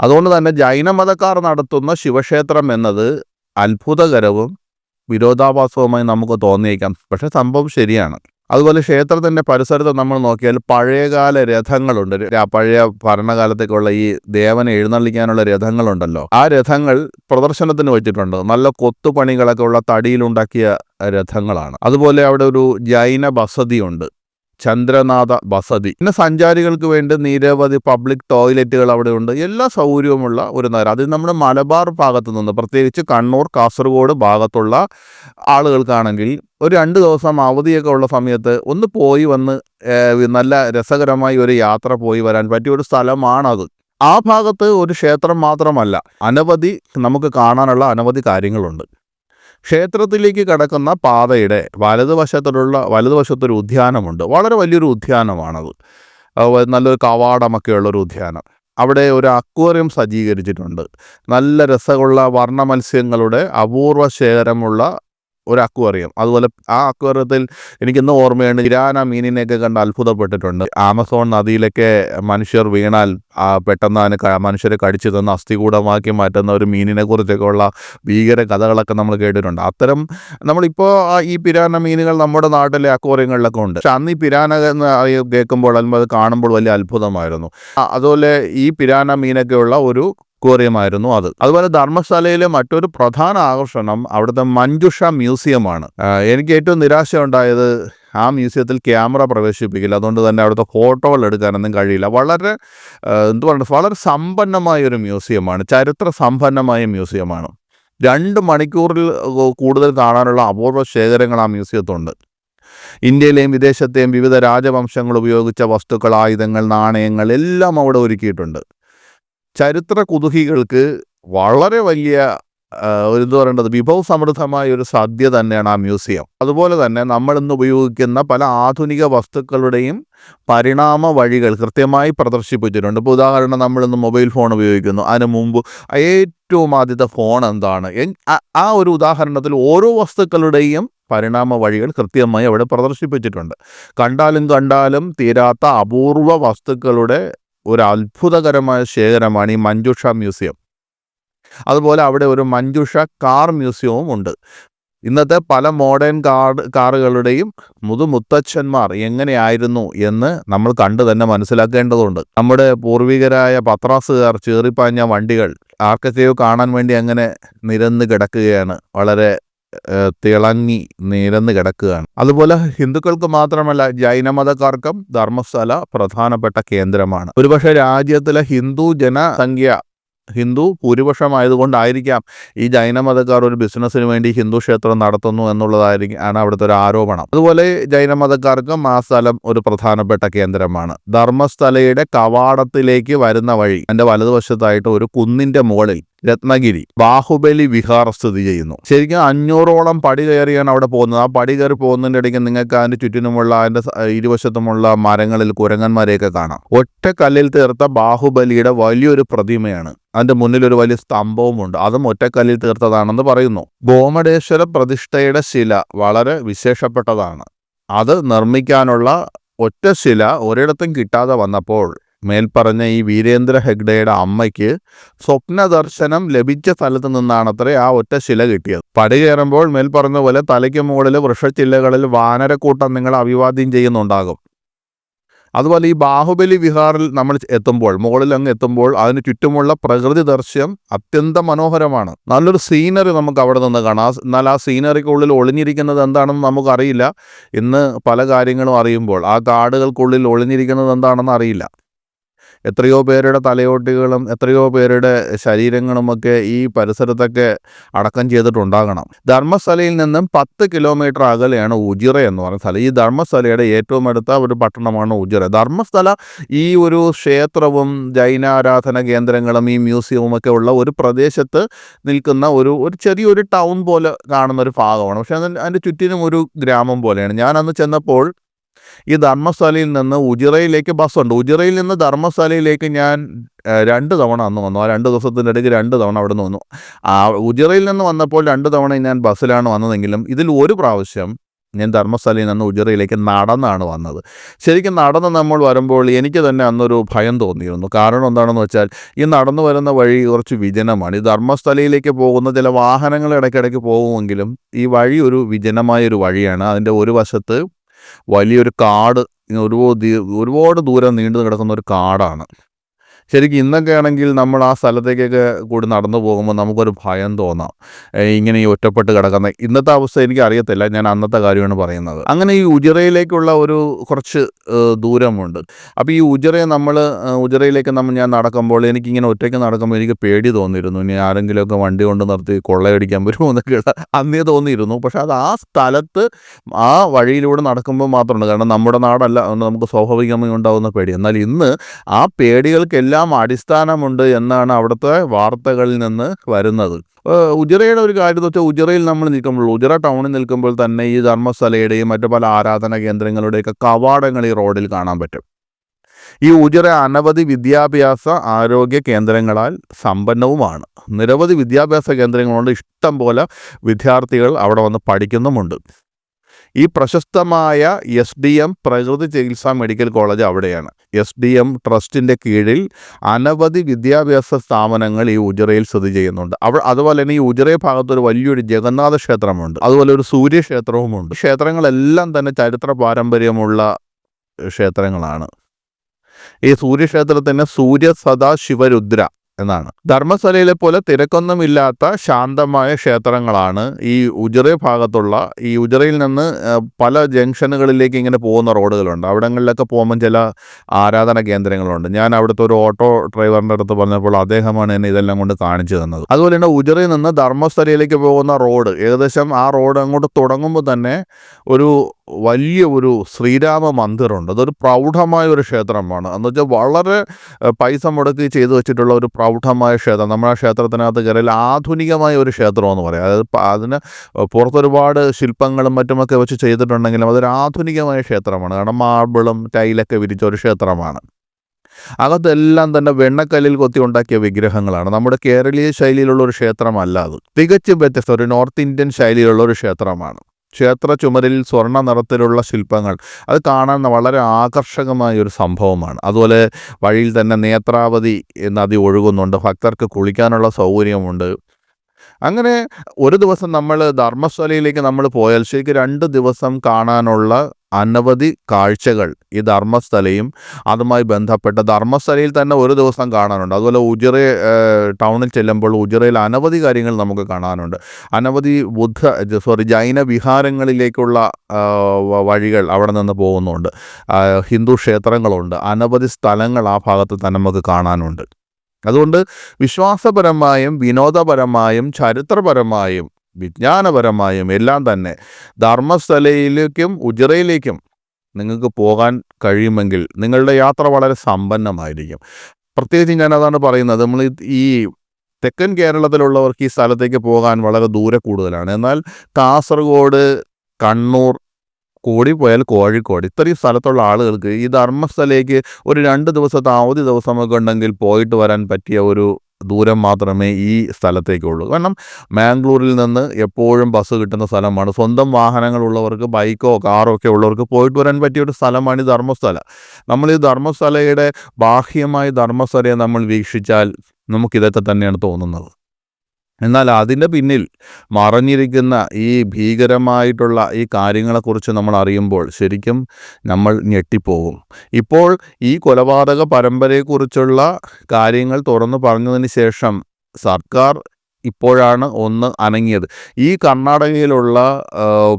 അതുകൊണ്ട് തന്നെ ജൈനമതക്കാർ നടത്തുന്ന ശിവക്ഷേത്രം എന്നത് അത്ഭുതകരവും വിരോധാഭാസവുമായി നമുക്ക് തോന്നിയേക്കാം. പക്ഷെ സംഭവം ശരിയാണ്. അതുപോലെ ക്ഷേത്രത്തിന്റെ പരിസരത്ത് നമ്മൾ നോക്കിയാൽ പഴയകാല രഥങ്ങളുണ്ട്. പഴയ ഭരണകാലത്തേക്കുള്ള ഈ ദേവനെ എഴുന്നള്ളിക്കാനുള്ള രഥങ്ങളുണ്ടല്ലോ. ആ രഥങ്ങൾ പ്രദർശനത്തിന് വെച്ചിട്ടുണ്ട്. നല്ല കൊത്തുപണികളൊക്കെ ഉള്ള തടിയിലുണ്ടാക്കിയ രഥങ്ങളാണ്. അതുപോലെ അവിടെ ഒരു ജൈന ബസതിയുണ്ട്. ചന്ദ്രനാഥ വസതി. പിന്നെ സഞ്ചാരികൾക്ക് വേണ്ടി നിരവധി പബ്ലിക് ടോയ്ലറ്റുകൾ അവിടെ ഉണ്ട് എല്ലാ സൗകര്യവുമുള്ള ഒരു നഗരം. അത് നമ്മുടെ മലബാർ ഭാഗത്ത് നിന്ന് പ്രത്യേകിച്ച് കണ്ണൂർ കാസർഗോഡ് ഭാഗത്തുള്ള ആളുകൾക്കാണെങ്കിൽ ഒരു രണ്ട് ദിവസം അവധിയൊക്കെ ഉള്ള സമയത്ത് ഒന്ന് പോയി വന്ന് നല്ല രസകരമായി ഒരു യാത്ര പോയി വരാൻ പറ്റിയ ഒരു സ്ഥലമാണത്. ആ ഭാഗത്ത് ഒരു ക്ഷേത്രം മാത്രമല്ല. അനവധി നമുക്ക് കാണാനുള്ള അനവധി കാര്യങ്ങളുണ്ട്. ക്ഷേത്രത്തിലേക്ക് കടക്കുന്ന പാതയുടെ വലതുവശത്തുള്ള വലതുവശത്തൊരു ഉദ്യാനമുണ്ട്. വളരെ വലിയൊരു ഉദ്യാനമാണത്. നല്ലൊരു കവാടമൊക്കെ ഉള്ളൊരു ഉദ്യാനം. അവിടെ ഒരു അക്വേറിയം സജ്ജീകരിച്ചിട്ടുണ്ട്. നല്ല രസമുള്ള വർണ മത്സ്യങ്ങളുടെ അപൂർവ ശേഖരമുള്ള ഒരു അക്വേറിയം അതുപോലെ ആ അക്വേറിയത്തിൽ എനിക്കിന്ന് ഓർമ്മയാണ് ഇരാന മീനിനെയൊക്കെ കണ്ട് അത്ഭുതപ്പെട്ടിട്ടുണ്ട്. ആമസോൺ നദിയിലൊക്കെ മനുഷ്യർ വീണാൽ പെട്ടെന്ന് അതിനെ മനുഷ്യരെ കടിച്ചു തന്ന് അസ്ഥികൂടമാക്കി മാറ്റുന്ന ഒരു മീനിനെ കുറിച്ചൊക്കെ ഉള്ള ഭീകര കഥകളൊക്കെ നമ്മൾ കേട്ടിട്ടുണ്ട്. അത്തരം നമ്മളിപ്പോൾ ഈ പിരാന മീനുകൾ നമ്മുടെ നാട്ടിലെ അക്വേറിയങ്ങളിലൊക്കെ ഉണ്ട്. പക്ഷെ അന്ന് ഈ പിരാന കേൾക്കുമ്പോൾ അല്ലെങ്കിൽ അത് കാണുമ്പോൾ വലിയ അത്ഭുതമായിരുന്നു. അതുപോലെ ഈ പിരാന മീനൊക്കെയുള്ള ഒരു അക്വേറിയമായിരുന്നു അത്. അതുപോലെ ധർമ്മശാലയിലെ മറ്റൊരു പ്രധാന ആകർഷണം അവിടുത്തെ മഞ്ജുഷ മ്യൂസിയമാണ്. എനിക്ക് ഏറ്റവും നിരാശ ഉണ്ടായത് ആ മ്യൂസിയത്തിൽ ക്യാമറ പ്രവേശിപ്പിക്കില്ല. അതുകൊണ്ട് തന്നെ അവിടുത്തെ ഫോട്ടോകൾ എടുക്കാനൊന്നും കഴിയില്ല. വളരെ എന്തു പറയുക വളരെ സമ്പന്നമായ ഒരു മ്യൂസിയമാണ്. ചരിത്ര സമ്പന്നമായ മ്യൂസിയമാണ്. രണ്ട് മണിക്കൂറിൽ കൂടുതൽ കാണാനുള്ള അപൂർവ ശേഖരങ്ങൾ ആ മ്യൂസിയത്തുണ്ട്. ഇന്ത്യയിലെയും വിദേശത്തെയും വിവിധ രാജവംശങ്ങൾ ഉപയോഗിച്ച വസ്തുക്കൾ ആയുധങ്ങൾ നാണയങ്ങൾ എല്ലാം അവിടെ ഒരുക്കിയിട്ടുണ്ട്. ചരിത്ര കുതുകികൾക്ക് വളരെ വലിയ ഒരു ഇത് പറയേണ്ടത് വിഭവ സമൃദ്ധമായ ഒരു സദ്യ തന്നെയാണ് ആ മ്യൂസിയം. അതുപോലെ തന്നെ നമ്മൾ ഇന്ന് ഉപയോഗിക്കുന്ന പല ആധുനിക വസ്തുക്കളുടെയും പരിണാമ വഴികൾ കൃത്യമായി പ്രദർശിപ്പിച്ചിട്ടുണ്ട്. ഇപ്പോൾ ഉദാഹരണം നമ്മൾ ഇന്ന് മൊബൈൽ ഫോൺ ഉപയോഗിക്കുന്നു. അതിന് മുമ്പ് ഏറ്റവും ആദ്യത്തെ ഫോൺ എന്താണ്? ആ ഒരു ഉദാഹരണത്തിൽ ഓരോ വസ്തുക്കളുടെയും പരിണാമ വഴികൾ കൃത്യമായി അവിടെ പ്രദർശിപ്പിച്ചിട്ടുണ്ട്. കണ്ടാലും കണ്ടാലും തീരാത്ത അപൂർവ വസ്തുക്കളുടെ ഒരു അത്ഭുതകരമായ ശേഖരമാണ് ഈ മഞ്ജുഷ മ്യൂസിയം. അതുപോലെ അവിടെ ഒരു മഞ്ജുഷ കാർ മ്യൂസിയവും ഉണ്ട്. ഇന്നത്തെ പല മോഡേൺ കാർ കാറുകളുടെയും മുതുമുത്തച്ഛന്മാർ എങ്ങനെയായിരുന്നു എന്ന് നമ്മൾ കണ്ടു തന്നെ മനസ്സിലാക്കേണ്ടതുണ്ട്. നമ്മുടെ പൂർവികരായ പത്രാസുകാർ ചേറിപ്പാഞ്ഞ വണ്ടികൾ ആർക്കൊക്കെയോ കാണാൻ വേണ്ടി അങ്ങനെ നിരന്ന് കിടക്കുകയാണ്. വളരെ തിളങ്ങി നിരന്ന് കിടക്കുകയാണ്. അതുപോലെ ഹിന്ദുക്കൾക്ക് മാത്രമല്ല ജൈനമതക്കാർക്കും ധർമ്മസ്ഥല പ്രധാനപ്പെട്ട കേന്ദ്രമാണ്. ഒരുപക്ഷെ രാജ്യത്തിലെ ഹിന്ദു ജനസംഖ്യ ഹിന്ദു ഭൂരിപക്ഷമായതുകൊണ്ടായിരിക്കാം ഈ ജൈനമതക്കാർ ഒരു ബിസിനസ്സിന് വേണ്ടി ഹിന്ദു ക്ഷേത്രം നടത്തുന്നു എന്നുള്ളതായിരിക്കും ആണ് അവിടുത്തെ ഒരു ആരോപണം. അതുപോലെ ജൈനമതക്കാർക്കും ആ സ്ഥലം ഒരു പ്രധാനപ്പെട്ട കേന്ദ്രമാണ്. ധർമ്മസ്ഥലയുടെ കവാടത്തിലേക്ക് വരുന്ന വഴി എന്റെ വലതുവശത്തായിട്ട് ഒരു കുന്നിന്റെ മുകളിൽ രത്നഗിരി ബാഹുബലി വിഹാർ സ്ഥിതി ചെയ്യുന്നു. ശരിക്കും അഞ്ഞൂറോളം പടി കയറിയാണ് അവിടെ പോകുന്നത്. ആ പടി കയറി പോകുന്നതിന്റെ ഇടയ്ക്ക് നിങ്ങൾക്ക് അതിന്റെ ചുറ്റിനുമുള്ള അതിന്റെ ഇരുവശത്തുമുള്ള മരങ്ങളിൽ കുരങ്ങന്മാരെയൊക്കെ കാണാം. ഒറ്റ കല്ലിൽ തീർത്ത ബാഹുബലിയുടെ വലിയൊരു പ്രതിമയാണ്. അതിന്റെ മുന്നിൽ ഒരു വലിയ സ്തംഭവുമുണ്ട്. അതും ഒറ്റക്കല്ലിൽ തീർത്തതാണെന്ന് പറയുന്നു. ഗോമടേശ്വര പ്രതിഷ്ഠയുടെ ശില വളരെ വിശേഷപ്പെട്ടതാണ്. അത് നിർമ്മിക്കാനുള്ള ഒറ്റ ശില ഒരിടത്തും കിട്ടാതെ വന്നപ്പോൾ മേൽപ്പറഞ്ഞ ഈ വീരേന്ദ്ര ഹെഗ്ഡയുടെ അമ്മയ്ക്ക് സ്വപ്ന ദർശനം ലഭിച്ച സ്ഥലത്ത് നിന്നാണത്രേ ആ ഒറ്റ ശില കിട്ടിയത്. പടി കയറുമ്പോൾ മേൽപ്പറഞ്ഞ പോലെ തലയ്ക്ക് മുകളിൽ വൃക്ഷച്ചില്ലകളിൽ വാനരക്കൂട്ടം നിങ്ങൾ അഭിവാദ്യം ചെയ്യുന്നുണ്ടാകും. അതുപോലെ ഈ ബാഹുബലി വിഹാറിൽ നമ്മൾ എത്തുമ്പോൾ മുകളിൽ അങ്ങ് എത്തുമ്പോൾ അതിന് ചുറ്റുമുള്ള പ്രകൃതി ദർശ്യം അത്യന്തം മനോഹരമാണ്. നല്ലൊരു സീനറി നമുക്ക് അവിടെ നിന്ന് കാണാം. എന്നാൽ ആ സീനറിക്കുള്ളിൽ ഒളിഞ്ഞിരിക്കുന്നത് എന്താണെന്ന് നമുക്കറിയില്ല. ഇന്ന് പല കാര്യങ്ങളും അറിയുമ്പോൾ ആ കാടുകൾക്കുള്ളിൽ ഒളിഞ്ഞിരിക്കുന്നത് എന്താണെന്ന് അറിയില്ല. എത്രയോ പേരുടെ തലയോട്ടികളും എത്രയോ പേരുടെ ശരീരങ്ങളുമൊക്കെ ഈ പരിസരത്തൊക്കെ അടക്കം ചെയ്തിട്ടുണ്ടാകണം. ധർമ്മസ്ഥലയിൽ നിന്നും പത്ത് കിലോമീറ്റർ അകലെയാണ് ഉജിറ എന്ന് പറയുന്ന സ്ഥലം. ഈ ധർമ്മസ്ഥലയുടെ ഏറ്റവും അടുത്ത ഒരു പട്ടണമാണ് ഉജിറ. ധർമ്മസ്ഥല ഈ ഒരു ക്ഷേത്രവും ജൈനാരാധന കേന്ദ്രങ്ങളും ഈ മ്യൂസിയവും ഒക്കെ ഉള്ള ഒരു പ്രദേശത്ത് നിൽക്കുന്ന ഒരു ഒരു ചെറിയൊരു ടൗൺ പോലെ കാണുന്ന ഒരു ഭാഗമാണ്. പക്ഷെ അതിന് അതിന്റെ ചുറ്റിനും ഒരു ഗ്രാമം പോലെയാണ്. ഞാൻ അന്ന് ചെന്നപ്പോൾ ഈ ധർമ്മസ്ഥലയിൽ നിന്ന് ഉജിറയിലേക്ക് ബസ്സുണ്ട് ഉജിറയിൽ നിന്ന് ധർമ്മശാലയിലേക്ക് ഞാൻ രണ്ട് തവണ അന്ന് വന്നു. ആ രണ്ട് ദിവസത്തിന്റെ ഇടയ്ക്ക് രണ്ട് തവണ അവിടെ നിന്ന് വന്നു. ആ ഉജിറയിൽ നിന്ന് വന്നപ്പോൾ രണ്ട് തവണ ഞാൻ ബസ്സിലാണ് വന്നതെങ്കിലും ഇതിൽ ഒരു പ്രാവശ്യം ഞാൻ ധർമ്മസ്ഥലയിൽ നിന്ന് ഉജിറയിലേക്ക് നടന്നാണ് വന്നത്. ശരിക്കും നടന്ന് നമ്മൾ വരുമ്പോൾ എനിക്ക് തന്നെ അന്നൊരു ഭയം തോന്നിയിരുന്നു. കാരണം എന്താണെന്ന് വെച്ചാൽ ഈ നടന്നു വരുന്ന വഴി കുറച്ച് വിജനമാണ്. ഈ ധർമ്മസ്ഥലയിലേക്ക് പോകുന്ന ചില വാഹനങ്ങൾ ഇടയ്ക്കിടയ്ക്ക് പോകുമെങ്കിലും ഈ വഴി ഒരു വിജനമായ ഒരു വഴിയാണ്. അതിന്റെ ഒരു വശത്ത് വലിയൊരു കാട് ഒരുപാട് ഒരുപാട് ദൂരം നീണ്ടു കിടക്കുന്ന ഒരു കാടാണ്. ശരിക്കും ഇന്നൊക്കെ ആണെങ്കിൽ നമ്മൾ ആ സ്ഥലത്തേക്കൊക്കെ കൂടി നടന്നു പോകുമ്പോൾ നമുക്കൊരു ഭയം തോന്നാം. ഇങ്ങനെ ഈ ഒറ്റപ്പെട്ട് കിടക്കുന്ന ഇന്നത്തെ അവസ്ഥ എനിക്ക് അറിയത്തില്ല. ഞാൻ അന്നത്തെ കാര്യമാണ് പറയുന്നത്. അങ്ങനെ ഈ ഉജിറയിലേക്കുള്ള ഒരു കുറച്ച് ദൂരമുണ്ട്. അപ്പോൾ ഈ ഉജിറയെ നമ്മൾ ഉജിറയിലേക്ക് നമ്മൾ ഞാൻ നടക്കുമ്പോൾ എനിക്കിങ്ങനെ ഒറ്റയ്ക്ക് നടക്കുമ്പോൾ എനിക്ക് പേടി തോന്നിയിരുന്നു. ഇനി ആരെങ്കിലുമൊക്കെ വണ്ടി കൊണ്ട് നിർത്തി കൊള്ളയടിക്കാൻ വരുമോ എന്നൊക്കെയുള്ള അന്നേ തോന്നിയിരുന്നു. പക്ഷെ അത് ആ സ്ഥലത്ത് ആ വഴിയിലൂടെ നടക്കുമ്പോൾ മാത്രമുണ്ട് കാരണം നമ്മുടെ നാടല്ല നമുക്ക് സ്വാഭാവികമായി ഉണ്ടാകുന്ന പേടി. എന്നാൽ ഇന്ന് ആ പേടികൾക്കെല്ലാം അടിസ്ഥാനമുണ്ട് എന്നാണ് അവിടുത്തെ വാർത്തകളിൽ നിന്ന് വരുന്നത്. ഉജിറയുടെ ഒരു കാര്യം വെച്ചാൽ ഉജിറയിൽ നമ്മൾ നിൽക്കുമ്പോൾ ഉജിറ ടൗണിൽ നിൽക്കുമ്പോൾ തന്നെ ഈ ധർമ്മസ്ഥലയുടെയും മറ്റു പല ആരാധന കേന്ദ്രങ്ങളുടെയൊക്കെ കവാടങ്ങൾ ഈ റോഡിൽ കാണാൻ പറ്റും. ഈ ഉജിറ അനവധി വിദ്യാഭ്യാസ ആരോഗ്യ കേന്ദ്രങ്ങളാൽ സമ്പന്നവുമാണ്. നിരവധി വിദ്യാഭ്യാസ കേന്ദ്രങ്ങളുണ്ട്. ഇഷ്ടം പോലെ വിദ്യാർത്ഥികൾ അവിടെ വന്ന് പഠിക്കുന്നുമുണ്ട്. ഈ പ്രശസ്തമായ എസ് ഡി എം പ്രകൃതി ചികിത്സാ മെഡിക്കൽ കോളേജ് അവിടെയാണ്. എസ് ഡി എം ട്രസ്റ്റിന്റെ കീഴിൽ അനവധി വിദ്യാഭ്യാസ സ്ഥാപനങ്ങൾ ഈ ഉജിറയിൽ സ്ഥിതി ചെയ്യുന്നുണ്ട്. അവ അതുപോലെ തന്നെ ഈ ഉജറയ ഭാഗത്തൊരു വലിയൊരു ജഗന്നാഥ ക്ഷേത്രമുണ്ട്. അതുപോലെ ഒരു സൂര്യക്ഷേത്രവുമുണ്ട്. ക്ഷേത്രങ്ങളെല്ലാം തന്നെ ചരിത്ര പാരമ്പര്യമുള്ള ക്ഷേത്രങ്ങളാണ്. ഈ സൂര്യക്ഷേത്രത്തിന് സൂര്യ സദാ ശിവരുദ്ര എന്നാണ്. ധർമ്മസ്ഥലയിലെ പോലെ തിരക്കൊന്നുമില്ലാത്ത ശാന്തമായ ക്ഷേത്രങ്ങളാണ് ഈ ഉജിറ ഭാഗത്തുള്ള ഈ ഉജിറയിൽ നിന്ന് പല ജംഗ്ഷനുകളിലേക്ക് ഇങ്ങനെ പോകുന്ന റോഡുകളുണ്ട്. അവിടങ്ങളിലൊക്കെ പോകുമ്പോൾ ചില ആരാധന കേന്ദ്രങ്ങളുണ്ട്. ഞാൻ അവിടുത്തെ ഒരു ഓട്ടോ ഡ്രൈവറിന്റെ അടുത്ത് പറഞ്ഞപ്പോൾ അദ്ദേഹമാണ് എന്നെ ഇതെല്ലാം കൊണ്ട് കാണിച്ചു തന്നത്. അതുപോലെ തന്നെ ഉജിറയിൽ നിന്ന് ധർമ്മസ്ഥലയിലേക്ക് പോകുന്ന റോഡ് ഏകദേശം ആ റോഡ് അങ്ങോട്ട് തുടങ്ങുമ്പോൾ തന്നെ ഒരു വലിയ ഒരു ശ്രീരാമ മന്ദിറുണ്ട്. അതൊരു പ്രൗഢമായ ഒരു ക്ഷേത്രമാണ്. എന്ന് വെച്ചാൽ വളരെ പൈസ മുടക്കി ചെയ്തു വെച്ചിട്ടുള്ള ഒരു പ്രൗഢമായ ക്ഷേത്രം. നമ്മുടെ ക്ഷേത്രത്തിനകത്ത് കയറിയാൽ ആധുനികമായ ഒരു ക്ഷേത്രമെന്ന് പറയാം. അതായത് അതിന് പുറത്തൊരുപാട് ശില്പങ്ങളും മറ്റുമൊക്കെ വെച്ച് ചെയ്തിട്ടുണ്ടെങ്കിലും അതൊരു ആധുനികമായ ക്ഷേത്രമാണ്. കാരണം മാർബിളും ടൈലൊക്കെ വിരിച്ച ഒരു ക്ഷേത്രമാണ്. അകത്തെല്ലാം തന്നെ വെണ്ണക്കല്ലിൽ കൊത്തി ഉണ്ടാക്കിയ വിഗ്രഹങ്ങളാണ്. നമ്മുടെ കേരളീയ ശൈലിയിലുള്ള ഒരു ക്ഷേത്രമല്ല അത്. തികച്ചും വ്യത്യസ്ത. ഒരു നോർത്ത് ഇന്ത്യൻ ശൈലിയിലുള്ള ഒരു ക്ഷേത്രമാണ്. ക്ഷേത്ര ചുമരിൽ സ്വർണ നിറത്തിലുള്ള ശില്പങ്ങൾ. അത് കാണാൻ വളരെ ആകർഷകമായ ഒരു സംഭവമാണ്. അതുപോലെ വഴിയിൽ തന്നെ നേത്രാവതി നദി ഒഴുകുന്നുണ്ട്. ഭക്തർക്ക് കുളിക്കാനുള്ള സൗകര്യമുണ്ട്. അങ്ങനെ ഒരു ദിവസം നമ്മൾ ധർമ്മസ്ഥലയിലേക്ക് നമ്മൾ പോയാൽ ശരിക്കും രണ്ട് ദിവസം കാണാനുള്ള അനവധി കാഴ്ചകൾ ഈ ധർമ്മസ്ഥലയും അതുമായി ബന്ധപ്പെട്ട ധർമ്മസ്ഥലയിൽ തന്നെ ഒരു ദിവസം കാണാനുണ്ട്. അതുപോലെ ഉജിറ ടൗണിൽ ചെല്ലുമ്പോൾ ഉജിറയിൽ അനവധി കാര്യങ്ങൾ നമുക്ക് കാണാനുണ്ട്. അനവധി ബുദ്ധ സോറി ജൈന വിഹാരങ്ങളിലേക്കുള്ള വഴികൾ അവിടെ നിന്ന് പോകുന്നുണ്ട്. ഹിന്ദു ക്ഷേത്രങ്ങളുണ്ട്. അനവധി സ്ഥലങ്ങൾ ആ ഭാഗത്ത് തന്നെ നമുക്ക് കാണാനുണ്ട്. അതുകൊണ്ട് വിശ്വാസപരമായും വിനോദപരമായും ചരിത്രപരമായും വിജ്ഞാനപരമായും എല്ലാം തന്നെ ധർമ്മസ്ഥലയിലേക്കും ഉജിറയിലേക്കും നിങ്ങൾക്ക് പോകാൻ കഴിയുമെങ്കിൽ നിങ്ങളുടെ യാത്ര വളരെ സമ്പന്നമായിരിക്കും. പ്രത്യേകിച്ച് ഞാൻ അതാണ് പറയുന്നത് നമ്മൾ ഈ- തെക്കൻ കേരളത്തിലുള്ളവർക്ക് ഈ സ്ഥലത്തേക്ക് പോകാൻ വളരെ ദൂരെ കൂടുതലാണ്. എന്നാൽ കാസർഗോഡ് കണ്ണൂർ കൂടി പോയാൽ കോഴിക്കോട് ഇത്രയും സ്ഥലത്തുള്ള ആളുകൾക്ക് ഈ ധർമ്മസ്ഥലേക്ക് ഒരു രണ്ട് ദിവസത്തെ അവധി ദിവസമൊക്കെ ഉണ്ടെങ്കിൽ പോയിട്ട് വരാൻ പറ്റിയ ഒരു ദൂരം മാത്രമേ ഈ സ്ഥലത്തേക്കുള്ളൂ. കാരണം മാംഗ്ലൂരിൽ നിന്ന് എപ്പോഴും ബസ് കിട്ടുന്ന സ്ഥലമാണ്. സ്വന്തം വാഹനങ്ങളുള്ളവർക്ക് ബൈക്കോ കാറോ ഒക്കെ ഉള്ളവർക്ക് പോയിട്ട് വരാൻ പറ്റിയ ഒരു സ്ഥലമാണ് ഈ ധർമ്മസ്ഥല. നമ്മൾ ഈ ധർമ്മസ്ഥലയുടെ ബാഹ്യമായ ധർമ്മസ്ഥലയെ നമ്മൾ വീക്ഷിച്ചാൽ നമുക്കിതൊക്കെ തന്നെയാണ് തോന്നുന്നത്. എന്നാൽ അതിന്റെ പിന്നിൽ മറഞ്ഞിരിക്കുന്ന ഈ ഭീകരമായിട്ടുള്ള ഈ കാര്യങ്ങളെക്കുറിച്ച് നമ്മൾ അറിയുമ്പോൾ ശരിക്കും നമ്മൾ ഞെട്ടിപ്പോകും. ഇപ്പോൾ ഈ കൊലപാതക പരമ്പരയെക്കുറിച്ചുള്ള കാര്യങ്ങൾ തുറന്നു പറഞ്ഞതിന് ശേഷം സർക്കാർ ഇപ്പോഴാണ് ഒന്ന് അനങ്ങിയത്. ഈ കർണാടകയിലുള്ള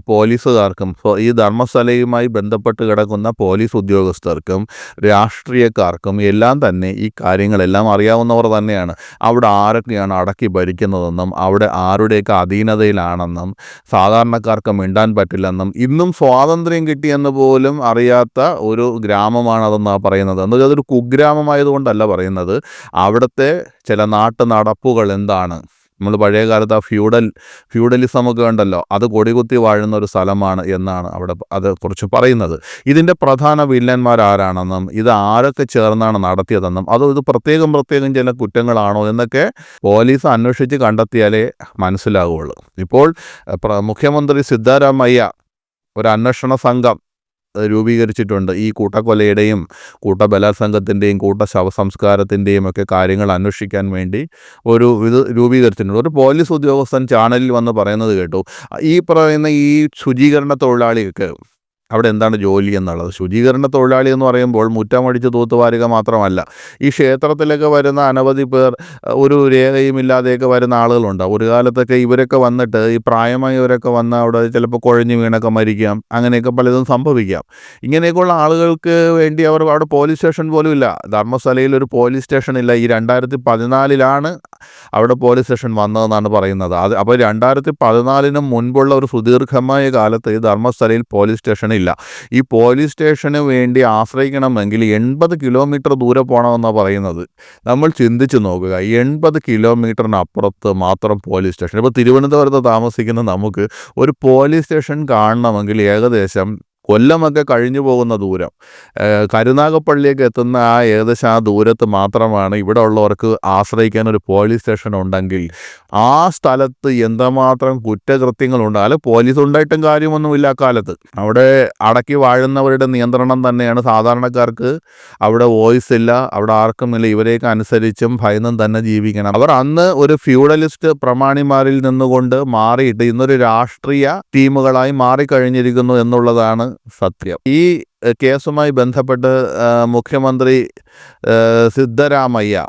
പോലീസുകാർക്കും ഈ ധർമ്മസ്ഥലയുമായി ബന്ധപ്പെട്ട് കിടക്കുന്ന പോലീസ് ഉദ്യോഗസ്ഥർക്കും രാഷ്ട്രീയക്കാർക്കും എല്ലാം തന്നെ ഈ കാര്യങ്ങളെല്ലാം അറിയാവുന്നവർ തന്നെയാണ്. അവിടെ ആരൊക്കെയാണ് അടക്കി ഭരിക്കുന്നതെന്നും അവിടെ ആരുടെയൊക്കെ അധീനതയിലാണെന്നും സാധാരണക്കാർക്ക് മിണ്ടാൻ പറ്റില്ലെന്നും ഇന്നും സ്വാതന്ത്ര്യം കിട്ടിയെന്ന് പോലും അറിയാത്ത ഒരു ഗ്രാമമാണതെന്നാണ് പറയുന്നത്. എന്ന് വെച്ചാൽ അതൊരു കുഗ്രാമമായതുകൊണ്ടല്ല പറയുന്നത്. അവിടുത്തെ ചില നാട്ടു നടപ്പുകൾ എന്താണ്? നമ്മൾ പഴയ കാലത്ത് ആ ഫ്യൂഡൽ ഫ്യൂഡലിസം ഒക്കെ ഉണ്ടല്ലോ അത് കൊടികുത്തി വാഴുന്ന ഒരു സ്ഥലമാണ് എന്നാണ് അവിടെ അത് കുറിച്ച് പറയുന്നത്. ഇതിന്റെ പ്രധാന വില്ലന്മാർ ആരാണെന്നും ഇത് ആരൊക്കെ ചേർന്നാണ് നടത്തിയതെന്നും അതോ ഇത് പ്രത്യേകം പ്രത്യേകം ചില കുറ്റങ്ങളാണോ എന്നൊക്കെ പോലീസ് അന്വേഷിച്ച് കണ്ടെത്തിയാലേ മനസ്സിലാവുകയുള്ളൂ ഇപ്പോൾ മുഖ്യമന്ത്രി സിദ്ധാരാമയ്യ ഒരു അന്വേഷണ സംഘം രൂപീകരിച്ചിട്ടുണ്ട്. ഈ കൂട്ടക്കൊലയുടെയും കൂട്ടബലാത്സംഗത്തിന്റെയും കൂട്ട ശവസംസ്കാരത്തിന്റെയും ഒക്കെ കാര്യങ്ങൾ അന്വേഷിക്കാൻ വേണ്ടി ഒരു ഇത് രൂപീകരിച്ചിട്ടുണ്ട്. ഒരു പോലീസ് ഉദ്യോഗസ്ഥൻ ചാനലിൽ വന്ന് പറയുന്നത് കേട്ടു. ഈ പറയുന്ന ഈ ശുചീകരണ തൊഴിലാളികൾക്ക് അവിടെ എന്താണ് ജോലി എന്നുള്ളത്? ശുചീകരണ തൊഴിലാളി എന്ന് പറയുമ്പോൾ മുറ്റമടിച്ച് തൂത്തുവാരുക മാത്രമല്ല ഈ ക്ഷേത്രത്തിലൊക്കെ വരുന്ന അനവധി പേർ ഒരു രേഖയും ഇല്ലാതെയൊക്കെ വരുന്ന ആളുകളുണ്ട്. ഒരു കാലത്തൊക്കെ ഇവരൊക്കെ വന്നിട്ട് ഈ പ്രായമായവരൊക്കെ വന്ന് അവിടെ ചിലപ്പോൾ കുഴഞ്ഞു വീണൊക്കെ മരിക്കാം അങ്ങനെയൊക്കെ പലതും സംഭവിക്കാം. ഇങ്ങനെയൊക്കെയുള്ള ആളുകൾക്ക് വേണ്ടി അവർ അവിടെ പോലീസ് സ്റ്റേഷൻ പോലും ഇല്ല. ധർമ്മസ്ഥലയിൽ ഒരു പോലീസ് സ്റ്റേഷൻ ഇല്ല. ഈ രണ്ടായിരത്തി പതിനാലിലാണ് അവിടെ പോലീസ് സ്റ്റേഷൻ വന്നതെന്നാണ് പറയുന്നത്. അത് അപ്പോൾ രണ്ടായിരത്തി പതിനാലിന് മുൻപുള്ള ഒരു സുദീർഘമായ കാലത്ത് ഈ ധർമ്മസ്ഥലയിൽ പോലീസ് സ്റ്റേഷൻ ഇല്ല. ഈ പോലീസ് സ്റ്റേഷന് വേണ്ടി ആശ്രയിക്കണമെങ്കിൽ എൺപത് കിലോമീറ്റർ ദൂരെ പോകണമെന്നാണ് പറയുന്നത്. നമ്മൾ ചിന്തിച്ച് നോക്കുക. എൺപത് കിലോമീറ്ററിനപ്പുറത്ത് മാത്രം പോലീസ് സ്റ്റേഷൻ. ഇപ്പോൾ തിരുവനന്തപുരത്ത് താമസിക്കുന്ന നമുക്ക് ഒരു പോലീസ് സ്റ്റേഷൻ കാണണമെങ്കിൽ ഏകദേശം കൊല്ലമൊക്കെ കഴിഞ്ഞു പോകുന്ന ദൂരം. കരുനാഗപ്പള്ളിയൊക്കെ എത്തുന്ന ആ ഏകദേശം ആ ദൂരത്ത് മാത്രമാണ് ഇവിടെ ഉള്ളവർക്ക് ആശ്രയിക്കാൻ ഒരു പോലീസ് സ്റ്റേഷൻ ഉണ്ടെങ്കിൽ ആ സ്ഥലത്ത് എന്തുമാത്രം കുറ്റകൃത്യങ്ങളുണ്ട്? അല്ല പോലീസ് ഉണ്ടായിട്ടും കാര്യമൊന്നുമില്ല അക്കാലത്ത് അവിടെ അടക്കി വാഴുന്നവരുടെ നിയന്ത്രണം തന്നെയാണ് സാധാരണക്കാർക്ക്. അവിടെ വോയിസ് ഇല്ല അവിടെ ആർക്കും ഇല്ല. ഇവരെയൊക്കെ അനുസരിച്ചും ഭയന്നും തന്നെ ജീവിക്കണം. അവർ അന്ന് ഒരു ഫ്യൂഡലിസ്റ്റ് പ്രമാണിമാരിൽ നിന്നുകൊണ്ട് മാറിയിട്ട് ഇന്നൊരു രാഷ്ട്രീയ ടീമുകളായി മാറിക്കഴിഞ്ഞിരിക്കുന്നു എന്നുള്ളതാണ് സത്യം. ഈ കേസുമായി ബന്ധപ്പെട്ട് മുഖ്യമന്ത്രി സിദ്ധരാമയ്യ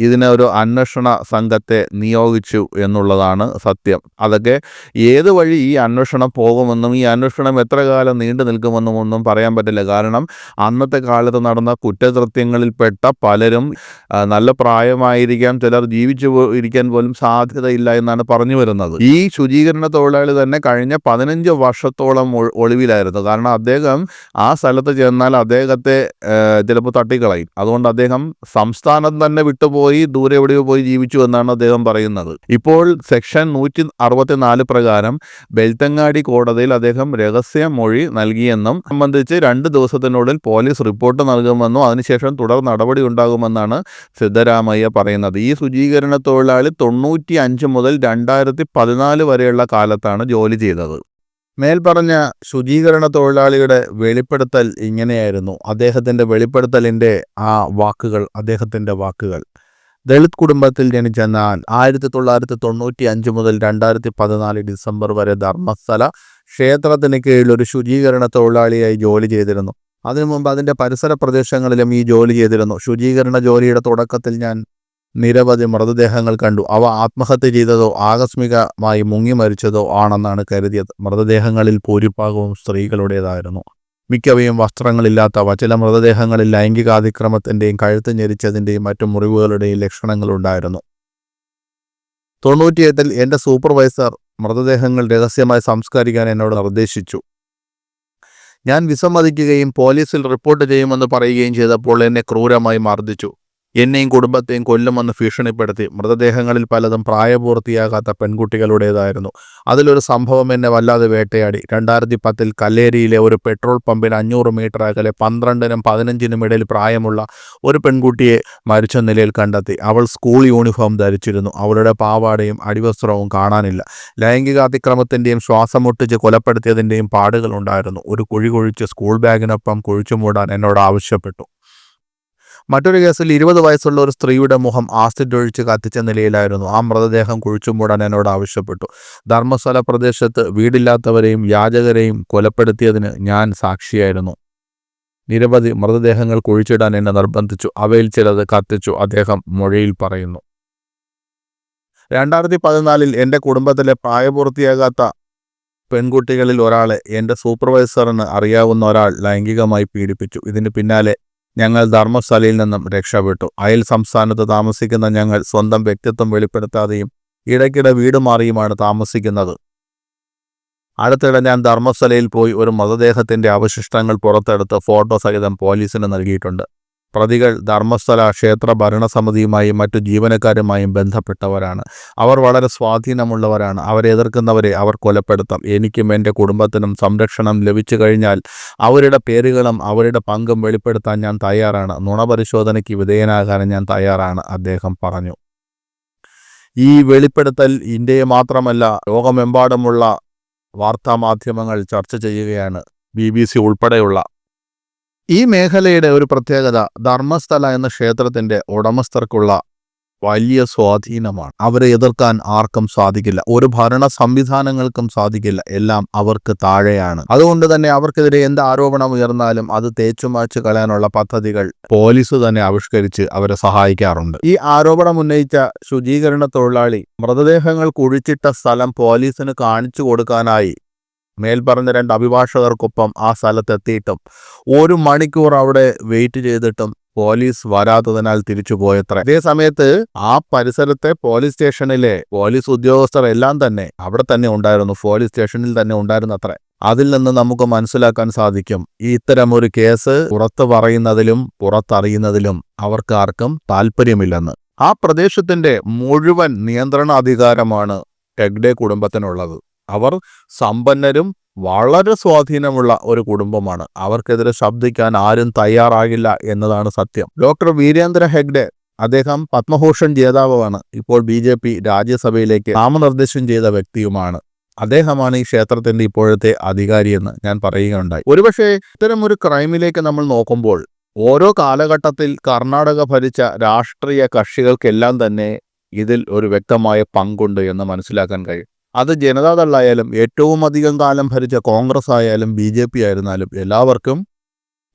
ഇതിനെ ഒരു അന്വേഷണ സംഘത്തെ നിയോഗിച്ചു എന്നുള്ളതാണ് സത്യം. അതൊക്കെ ഏത് വഴി ഈ അന്വേഷണം പോകുമെന്നും ഈ അന്വേഷണം എത്ര കാലം നീണ്ടു നിൽക്കുമെന്നും ഒന്നും പറയാൻ പറ്റില്ല. കാരണം അന്നത്തെ കാലത്ത് നടന്ന കുറ്റകൃത്യങ്ങളിൽപ്പെട്ട പലരും നല്ല പ്രായമായിരിക്കാം ചിലർ ജീവിച്ചു ഇരിക്കാൻ പോലും സാധ്യതയില്ല എന്നാണ് പറഞ്ഞു വരുന്നത്. ഈ ശുചീകരണ തൊഴിലാളി തന്നെ കഴിഞ്ഞ പതിനഞ്ച് വർഷത്തോളം ഒളിവിലായിരുന്നു. കാരണം അദ്ദേഹം ആ സ്ഥലത്ത് ചെന്നാൽ അദ്ദേഹത്തെ ചിലപ്പോൾ തട്ടിക്കളയും. അതുകൊണ്ട് അദ്ദേഹം സംസ്ഥാനം തന്നെ വിട്ടുപോയി ദൂരെ എവിടെയോ പോയി ജീവിച്ചു എന്നാണ് അദ്ദേഹം പറയുന്നത്. ഇപ്പോൾ സെക്ഷൻ നൂറ്റി അറുപത്തിനാല് പ്രകാരം ബെൽത്തങ്ങാടി കോടതിയിൽ അദ്ദേഹം രഹസ്യ മൊഴി നൽകിയെന്നും സംബന്ധിച്ച് രണ്ട് ദിവസത്തിനുള്ളിൽ പോലീസ് റിപ്പോർട്ട് നൽകുമെന്നും അതിനുശേഷം തുടർ നടപടി ഉണ്ടാകുമെന്നാണ് സിദ്ധരാമയ്യ പറയുന്നത്. ഈ ശുചീകരണ തൊഴിലാളി തൊണ്ണൂറ്റി അഞ്ച് മുതൽ രണ്ടായിരത്തി പതിനാല് വരെയുള്ള കാലത്താണ് ജോലി ചെയ്തത്. മേൽപ്പറഞ്ഞ ശുചീകരണ തൊഴിലാളിയുടെ വെളിപ്പെടുത്തൽ ഇങ്ങനെയായിരുന്നു. അദ്ദേഹത്തിന്റെ വെളിപ്പെടുത്തലിന്റെ ആ വാക്കുകൾ അദ്ദേഹത്തിന്റെ വാക്കുകൾ. ദളിത് കുടുംബത്തിൽ ജനിച്ച ഞാൻ ആയിരത്തി തൊള്ളായിരത്തി തൊണ്ണൂറ്റി അഞ്ച് മുതൽ രണ്ടായിരത്തി പതിനാല് ഡിസംബർ വരെ ധർമ്മസ്ഥല ക്ഷേത്രത്തിന് കീഴിൽ ഒരു ശുചീകരണ തൊഴിലാളിയായി ജോലി ചെയ്തിരുന്നു. അതിനു മുമ്പ് അതിന്റെ പരിസര പ്രദേശങ്ങളിലും ഈ ജോലി ചെയ്തിരുന്നു. ശുചീകരണ ജോലിയുടെ തുടക്കത്തിൽ ഞാൻ നിരവധി മൃതദേഹങ്ങൾ കണ്ടു. അവ ആത്മഹത്യ ചെയ്തതോ ആകസ്മികമായി മുങ്ങി മരിച്ചതോ ആണെന്നാണ് കരുതിയത്. മൃതദേഹങ്ങളിൽ ഭൂരിഭാഗവും സ്ത്രീകളുടേതായിരുന്നു. മിക്കവയും വസ്ത്രങ്ങളില്ലാത്തവ ചില മൃതദേഹങ്ങളിൽ ലൈംഗികാതിക്രമത്തിന്റെയും കഴുത്ത് ഞെരിച്ചതിന്റെയും മറ്റു മുറിവുകളുടെയും ലക്ഷണങ്ങളുണ്ടായിരുന്നു. തൊണ്ണൂറ്റിയെട്ടിൽ എന്റെ സൂപ്പർവൈസർ മൃതദേഹങ്ങൾ രഹസ്യമായി സംസ്കരിക്കാൻ എന്നോട് നിർദ്ദേശിച്ചു. ഞാൻ വിസമ്മതിക്കുകയും പോലീസിൽ റിപ്പോർട്ട് ചെയ്യുമെന്ന് പറയുകയും ചെയ്തപ്പോൾ എന്നെ ക്രൂരമായി മർദ്ദിച്ചു. എന്നെയും കുടുംബത്തെയും കൊല്ലുമെന്ന് ഭീഷണിപ്പെടുത്തി മൃതദേഹങ്ങളിൽ പലതും പ്രായപൂർത്തിയാകാത്ത പെൺകുട്ടികളുടേതായിരുന്നു. അതിലൊരു സംഭവം എന്നെ വല്ലാതെ വേട്ടയാടി. രണ്ടായിരത്തി പത്തിൽ കല്ലേരിയിലെ ഒരു പെട്രോൾ പമ്പിന് അഞ്ഞൂറ് മീറ്റർ അകലെ പന്ത്രണ്ടിനും പതിനഞ്ചിനും ഇടയിൽ പ്രായമുള്ള ഒരു പെൺകുട്ടിയെ മരിച്ച നിലയിൽ കണ്ടെത്തി. അവൾ സ്കൂൾ യൂണിഫോം ധരിച്ചിരുന്നു. അവളുടെ പാവാടയും അടിവസ്ത്രവും കാണാനില്ല. ലൈംഗിക അതിക്രമത്തിന്റെയും ശ്വാസം മുട്ടിച്ച് കൊലപ്പെടുത്തിയതിന്റെയും പാടുകളുണ്ടായിരുന്നു ഒരു കുഴി കുഴിച്ച് സ്കൂൾ ബാഗിനൊപ്പം കുഴിച്ചു മൂടാൻ എന്നോട് ആവശ്യപ്പെട്ടു. മറ്റൊരു കേസിൽ ഇരുപത് വയസ്സുള്ള ഒരു സ്ത്രീയുടെ മുഖം ആസിഡ് ഒഴിച്ച് കത്തിച്ച നിലയിലായിരുന്നു. ആ മൃതദേഹം കുഴിച്ചു മൂടാൻ എന്നോട് ആവശ്യപ്പെട്ടു. ധർമ്മസ്ഥല പ്രദേശത്ത് വീടില്ലാത്തവരെയും യാചകരെയും കൊലപ്പെടുത്തിയതിന് ഞാൻ സാക്ഷിയായിരുന്നു. നിരവധി മൃതദേഹങ്ങൾ കുഴിച്ചിടാൻ എന്നെ നിർബന്ധിച്ചു. അവയിൽ ചിലത് കത്തിച്ചു. അദ്ദേഹം മൊഴിയിൽ പറയുന്നു. രണ്ടായിരത്തി പതിനാലിൽ എന്റെ കുടുംബത്തിലെ പ്രായപൂർത്തിയാകാത്ത പെൺകുട്ടികളിൽ ഒരാളെ എന്റെ സൂപ്പർവൈസറിന് അറിയാവുന്ന ഒരാൾ ലൈംഗികമായി പീഡിപ്പിച്ചു. ഇതിന് പിന്നാലെ ഞങ്ങൾ ധർമ്മശാലയിൽ നിന്നും രക്ഷപ്പെട്ടു. അയൽ സംസ്ഥാനത്ത് താമസിക്കുന്ന ഞങ്ങൾ സ്വന്തം വ്യക്തിത്വം വെളിപ്പെടുത്താതെയും ഇടയ്ക്കിടെ വീട് മാറിയുമാണ് താമസിക്കുന്നത്. അടുത്തിടെ ഞാൻ ധർമ്മസ്ഥലയിൽ പോയി ഒരു മൃതദേഹത്തിന്റെ അവശിഷ്ടങ്ങൾ പുറത്തെടുത്ത് ഫോട്ടോ സഹിതം പോലീസിന് നൽകിയിട്ടുണ്ട്. പ്രതികൾ ധർമ്മസ്ഥല ക്ഷേത്ര ഭരണസമിതിയുമായും മറ്റു ജീവനക്കാരുമായും ബന്ധപ്പെട്ടവരാണ്. അവർ വളരെ സ്വാധീനമുള്ളവരാണ്. അവരെ എതിർക്കുന്നവരെ അവർ കൊലപ്പെടുത്താം. എനിക്കും എന്റെ കുടുംബത്തിനും സംരക്ഷണം ലഭിച്ചു കഴിഞ്ഞാൽ അവരുടെ പേരുകളും അവരുടെ പങ്കും വെളിപ്പെടുത്താൻ ഞാൻ തയ്യാറാണ്. നുണപരിശോധനയ്ക്ക് വിധേയനാകാൻ ഞാൻ തയ്യാറാണ് അദ്ദേഹം പറഞ്ഞു. ഈ വെളിപ്പെടുത്തൽ ഇന്ത്യയെ മാത്രമല്ല ലോകമെമ്പാടുമുള്ള വാർത്താമാധ്യമങ്ങൾ ചർച്ച ചെയ്യുകയാണ്. ബി ബി സി ഉൾപ്പെടെയുള്ള ഈ മേഖലയുടെ ഒരു പ്രത്യേകത ധർമ്മസ്ഥല എന്ന ക്ഷേത്രത്തിന്റെ ഉടമസ്ഥർക്കുള്ള വലിയ സ്വാധീനമാണ്. അവരെ എതിർക്കാൻ ആർക്കും സാധിക്കില്ല. ഒരു ഭരണ സംവിധാനങ്ങൾക്കും സാധിക്കില്ല. എല്ലാം അവർക്ക് താഴെയാണ്. അതുകൊണ്ട് തന്നെ അവർക്കെതിരെ എന്ത് ആരോപണം ഉയർന്നാലും അത് തേച്ചുമാച്ച് കളയാനുള്ള പദ്ധതികൾ പോലീസ് തന്നെ ആവിഷ്കരിച്ച് അവരെ സഹായിക്കാറുണ്ട്. ഈ ആരോപണം ഉന്നയിച്ച ശുചീകരണ തൊഴിലാളി മൃതദേഹങ്ങൾ കുഴിച്ചിട്ട സ്ഥലം പോലീസിന് കാണിച്ചു കൊടുക്കാനായി മേൽപ്പറഞ്ഞ രണ്ട് അഭിഭാഷകർക്കൊപ്പം ആ സ്ഥലത്തെത്തിയിട്ടും ഒരു മണിക്കൂർ അവിടെ വെയിറ്റ് ചെയ്തിട്ടും പോലീസ് വരാത്തതിനാൽ തിരിച്ചു പോയത്ര. അതേ സമയത്ത് ആ പരിസരത്തെ പോലീസ് സ്റ്റേഷനിലെ പോലീസ് ഉദ്യോഗസ്ഥർ എല്ലാം തന്നെ അവിടെ തന്നെ ഉണ്ടായിരുന്നു പോലീസ് സ്റ്റേഷനിൽ തന്നെ ഉണ്ടായിരുന്നത്ര. അതിൽ നിന്ന് നമുക്ക് മനസ്സിലാക്കാൻ സാധിക്കും ഈ ഇത്തരം ഒരു കേസ് പുറത്ത് പറയുന്നതിലും പുറത്തറിയുന്നതിലും അവർക്കാർക്കും താല്പര്യമില്ലെന്ന്. ആ പ്രദേശത്തിന്റെ മുഴുവൻ നിയന്ത്രണാധികാരമാണ് ഹെഗ്ഡെ കുടുംബത്തിനുള്ളത്. അവർ സമ്പന്നരും വളരെ സ്വാധീനമുള്ള ഒരു കുടുംബമാണ്. അവർക്കെതിരെ ശബ്ദിക്കാൻ ആരും തയ്യാറാകില്ല എന്നതാണ് സത്യം. ഡോക്ടർ വീരേന്ദ്ര ഹെഗ്ഡെ അദ്ദേഹം പത്മഭൂഷൺ ജേതാവാണ്. ഇപ്പോൾ ബി ജെ പി രാജ്യസഭയിലേക്ക് നാമനിർദ്ദേശം ചെയ്ത വ്യക്തിയുമാണ്. അദ്ദേഹമാണ് ഈ ക്ഷേത്രത്തിന്റെ ഇപ്പോഴത്തെ അധികാരിയെന്ന് ഞാൻ പറയുകയുണ്ടായി. ഒരുപക്ഷെ ഇത്തരം ഒരു ക്രൈമിലേക്ക് നമ്മൾ നോക്കുമ്പോൾ ഓരോ കാലഘട്ടത്തിൽ കർണാടക ഭരിച്ച രാഷ്ട്രീയ കക്ഷികൾക്കെല്ലാം തന്നെ ഇതിൽ ഒരു വ്യക്തമായ പങ്കുണ്ട് എന്ന് മനസ്സിലാക്കാൻ കഴിയും. അത് ജനതാദളായാലും ഏറ്റവും അധികം കാലം ഭരിച്ച കോൺഗ്രസ് ആയാലും ബി ജെ പി ആയിരുന്നാലും എല്ലാവർക്കും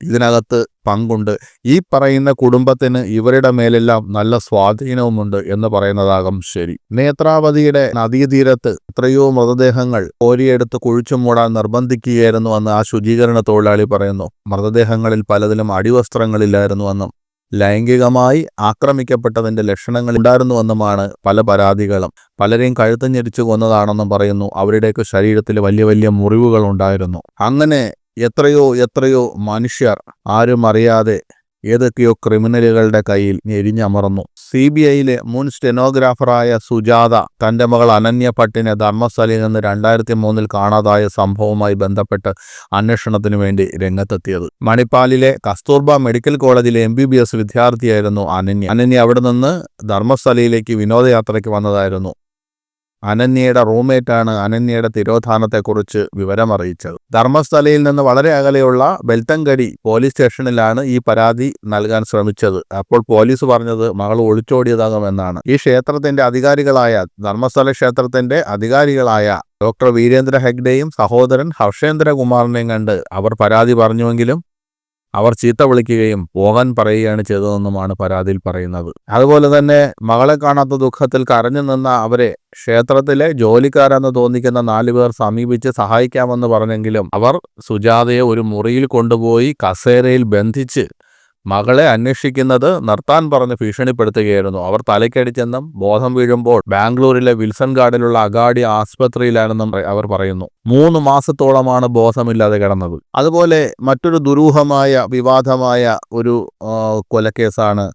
ഇതിനകത്ത് പങ്കുണ്ട്. ഈ പറയുന്ന കുടുംബത്തിന് ഇവരുടെ മേലെല്ലാം നല്ല സ്വാധീനവുമുണ്ട് എന്ന് പറയുന്നതാകും ശരി. നേത്രാവതിയുടെ നദീതീരത്ത് എത്രയോ മൃതദേഹങ്ങൾ കോരിയെടുത്ത് കുഴിച്ചു മൂടാൻ നിർബന്ധിക്കുകയായിരുന്നു എന്ന് ആ ശുചീകരണ തൊഴിലാളി പറയുന്നു. മൃതദേഹങ്ങളിൽ പലതിലും അടിവസ്ത്രങ്ങളില്ലായിരുന്നു അടിവസ്ത്രങ്ങളില്ലായിരുന്നുവെന്നും ലൈംഗികമായി ആക്രമിക്കപ്പെട്ടതിന്റെ ലക്ഷണങ്ങൾ ഉണ്ടായിരുന്നുവെന്നുമാണ് പല പരാതികളും. പലരെയും കഴുത്ത് ഞെരിച്ചു കൊന്നതാണെന്നും പറയുന്നു. അവരുടെയൊക്കെ ശരീരത്തിൽ വലിയ വലിയ മുറിവുകൾ ഉണ്ടായിരുന്നു. അങ്ങനെ എത്രയോ എത്രയോ മനുഷ്യർ ആരും അറിയാതെ ഏതൊക്കെയോ ക്രിമിനലുകളുടെ കയ്യിൽ ഞെരിഞ്ഞമർന്നു. സി ബി ഐയിലെ മുൻ സ്റ്റെനോഗ്രാഫറായ സുജാത തന്റെ മകൾ അനന്യ ഭട്ടിനെ ധർമ്മസ്ഥലയിൽ നിന്ന് രണ്ടായിരത്തി മൂന്നിൽ കാണാതായ സംഭവവുമായി ബന്ധപ്പെട്ട് അന്വേഷണത്തിനു വേണ്ടി രംഗത്തെത്തിയത്. മണിപ്പാലിലെ കസ്തൂർബ മെഡിക്കൽ കോളേജിലെ എം ബി ബി എസ് വിദ്യാർത്ഥിയായിരുന്നു അനന്യ. അനന്യ അവിടെ നിന്ന് ധർമ്മസ്ഥലയിലേക്ക് വിനോദയാത്രയ്ക്ക് വന്നതായിരുന്നു. അനന്യയുടെ റൂംമേറ്റാണ് അനന്യയുടെ തിരോധാനത്തെക്കുറിച്ച് വിവരമറിയിച്ചത്. ധർമ്മസ്ഥലയിൽ നിന്ന് വളരെ അകലെയുള്ള ബെൽത്തങ്കടി പോലീസ് സ്റ്റേഷനിലാണ് ഈ പരാതി നൽകാൻ ശ്രമിച്ചത്. അപ്പോൾ പോലീസ് പറഞ്ഞത് മകൾ ഒളിച്ചോടിയതാകുമെന്നാണ്. ഈ ക്ഷേത്രത്തിന്റെ അധികാരികളായ ധർമ്മസ്ഥല ക്ഷേത്രത്തിന്റെ അധികാരികളായ ഡോക്ടർ വീരേന്ദ്ര ഹെഗ്ഡെയും സഹോദരൻ ഹർഷേന്ദ്രകുമാറിനെയും കണ്ട് അവർ പരാതി പറഞ്ഞുവെങ്കിലും അവർ ചീത്ത വിളിക്കുകയും പോകാൻ പറയുകയാണ് ചെയ്തതെന്നുമാണ് പരാതിയിൽ പറയുന്നത്. അതുപോലെ തന്നെ മകളെ കാണാത്ത ദുഃഖത്തിൽ കരഞ്ഞു നിന്ന അവരെ ക്ഷേത്രത്തിലെ ജോലിക്കാരെന്ന് തോന്നിക്കുന്ന നാലുപേർ സമീപിച്ച് സഹായിക്കാമെന്ന് പറഞ്ഞെങ്കിലും അവർ സുജാതയെ ഒരു മുറിയിൽ കൊണ്ടുപോയി കസേരയിൽ ബന്ധിച്ച് മകളെ അന്വേഷിക്കുന്നത് നിർത്താൻ പറഞ്ഞ് ഭീഷണിപ്പെടുത്തുകയായിരുന്നു. അവർ തലയ്ക്കടിച്ചെന്നും ബോധം വീഴുമ്പോൾ ബാംഗ്ലൂരിലെ വിൽസൺ ഗാർഡിലുള്ള അഗാഡി ആസ്പത്രിയിലാണെന്നും അവർ പറയുന്നു. മൂന്ന് മാസത്തോളമാണ് ബോധമില്ലാതെ കിടന്നത്. അതുപോലെ മറ്റൊരു ദുരൂഹമായ വിവാദമായ ഒരു കൊലക്കേസാണ്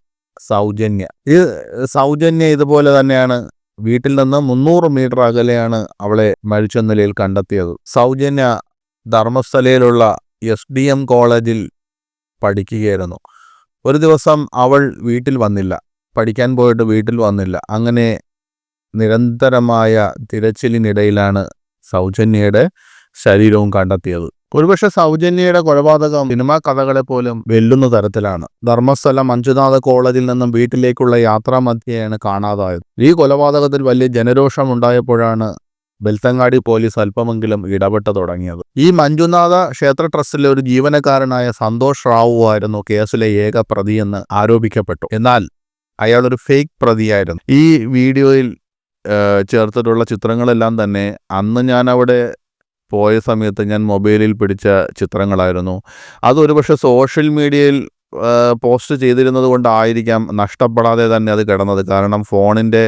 സൗജന്യ. ഈ സൗജന്യ ഇതുപോലെ തന്നെയാണ് വീട്ടിൽ നിന്ന് മുന്നൂറ് മീറ്റർ അകലെയാണ് അവളെ മരിച്ച നിലയിൽ കണ്ടെത്തിയത്. സൗജന്യ ധർമ്മസ്ഥലയിലുള്ള എസ് ഡി എം കോളേജിൽ പഠിക്കുകയായിരുന്നു. ഒരു ദിവസം അവൾ വീട്ടിൽ വന്നില്ല. പഠിക്കാൻ പോയിട്ട് വീട്ടിൽ വന്നില്ല. അങ്ങനെ നിരന്തരമായ തിരച്ചിലിനിടയിലാണ് സൗജന്യയുടെ ശരീരവും കണ്ടെത്തിയത്. ഒരുപക്ഷെ സൗജന്യയുടെ കൊലപാതകം സിനിമാ കഥകളെ പോലും വെല്ലുന്ന തരത്തിലാണ്. ധർമ്മസ്ഥലം മഞ്ജുനാഥ കോളേജിൽ നിന്നും വീട്ടിലേക്കുള്ള യാത്രാമധ്യയാണ് കാണാതായത്. ഈ കൊലപാതകത്തിൽ വലിയ ജനരോഷം ഉണ്ടായപ്പോഴാണ് ബെൽത്തങ്ങാടി പോലീസ് അല്പമെങ്കിലും ഇടപെട്ട് തുടങ്ങിയത്. ഈ മഞ്ജുനാഥ ക്ഷേത്ര ട്രസ്റ്റിലെ ഒരു ജീവനക്കാരനായ സന്തോഷ് റാവു ആയിരുന്നു കേസിലെ ഏക പ്രതിയെന്ന് ആരോപിക്കപ്പെട്ടു. എന്നാൽ അയാൾ ഒരു ഫേക്ക് പ്രതിയായിരുന്നു. ഈ വീഡിയോയിൽ ചേർത്തിട്ടുള്ള ചിത്രങ്ങളെല്ലാം തന്നെ അന്ന് ഞാൻ അവിടെ പോയ സമയത്ത് ഞാൻ മൊബൈലിൽ പിടിച്ച ചിത്രങ്ങളായിരുന്നു. അതൊരുപക്ഷെ സോഷ്യൽ മീഡിയയിൽ പോസ്റ്റ് ചെയ്തിരുന്നത് കൊണ്ടായിരിക്കാം നഷ്ടപ്പെടാതെ തന്നെ അത് കിടന്നത്. കാരണം ഫോണിന്റെ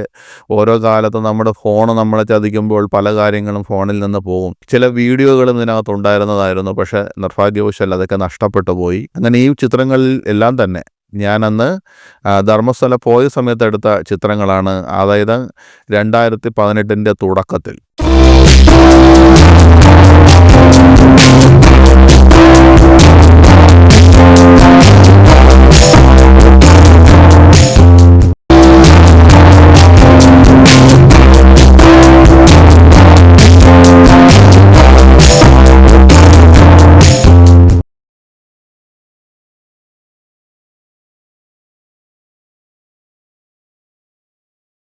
ഓരോ കാലത്തും നമ്മുടെ ഫോൺ നമ്മളെ ചതിക്കുമ്പോൾ പല കാര്യങ്ങളും ഫോണിൽ നിന്ന് പോകും. ചില വീഡിയോകളും ഇതിനകത്ത് ഉണ്ടായിരുന്നതായിരുന്നു. പക്ഷെ നിർഭാഗ്യവശാൽ അതൊക്കെ നഷ്ടപ്പെട്ടു പോയി. അങ്ങനെ ഈ ചിത്രങ്ങളിൽ എല്ലാം തന്നെ ഞാനന്ന് ധർമ്മസ്ഥല പോയ സമയത്ത് എടുത്ത ചിത്രങ്ങളാണ്. അതായത് രണ്ടായിരത്തി പതിനെട്ടിന്റെ തുടക്കത്തിൽ.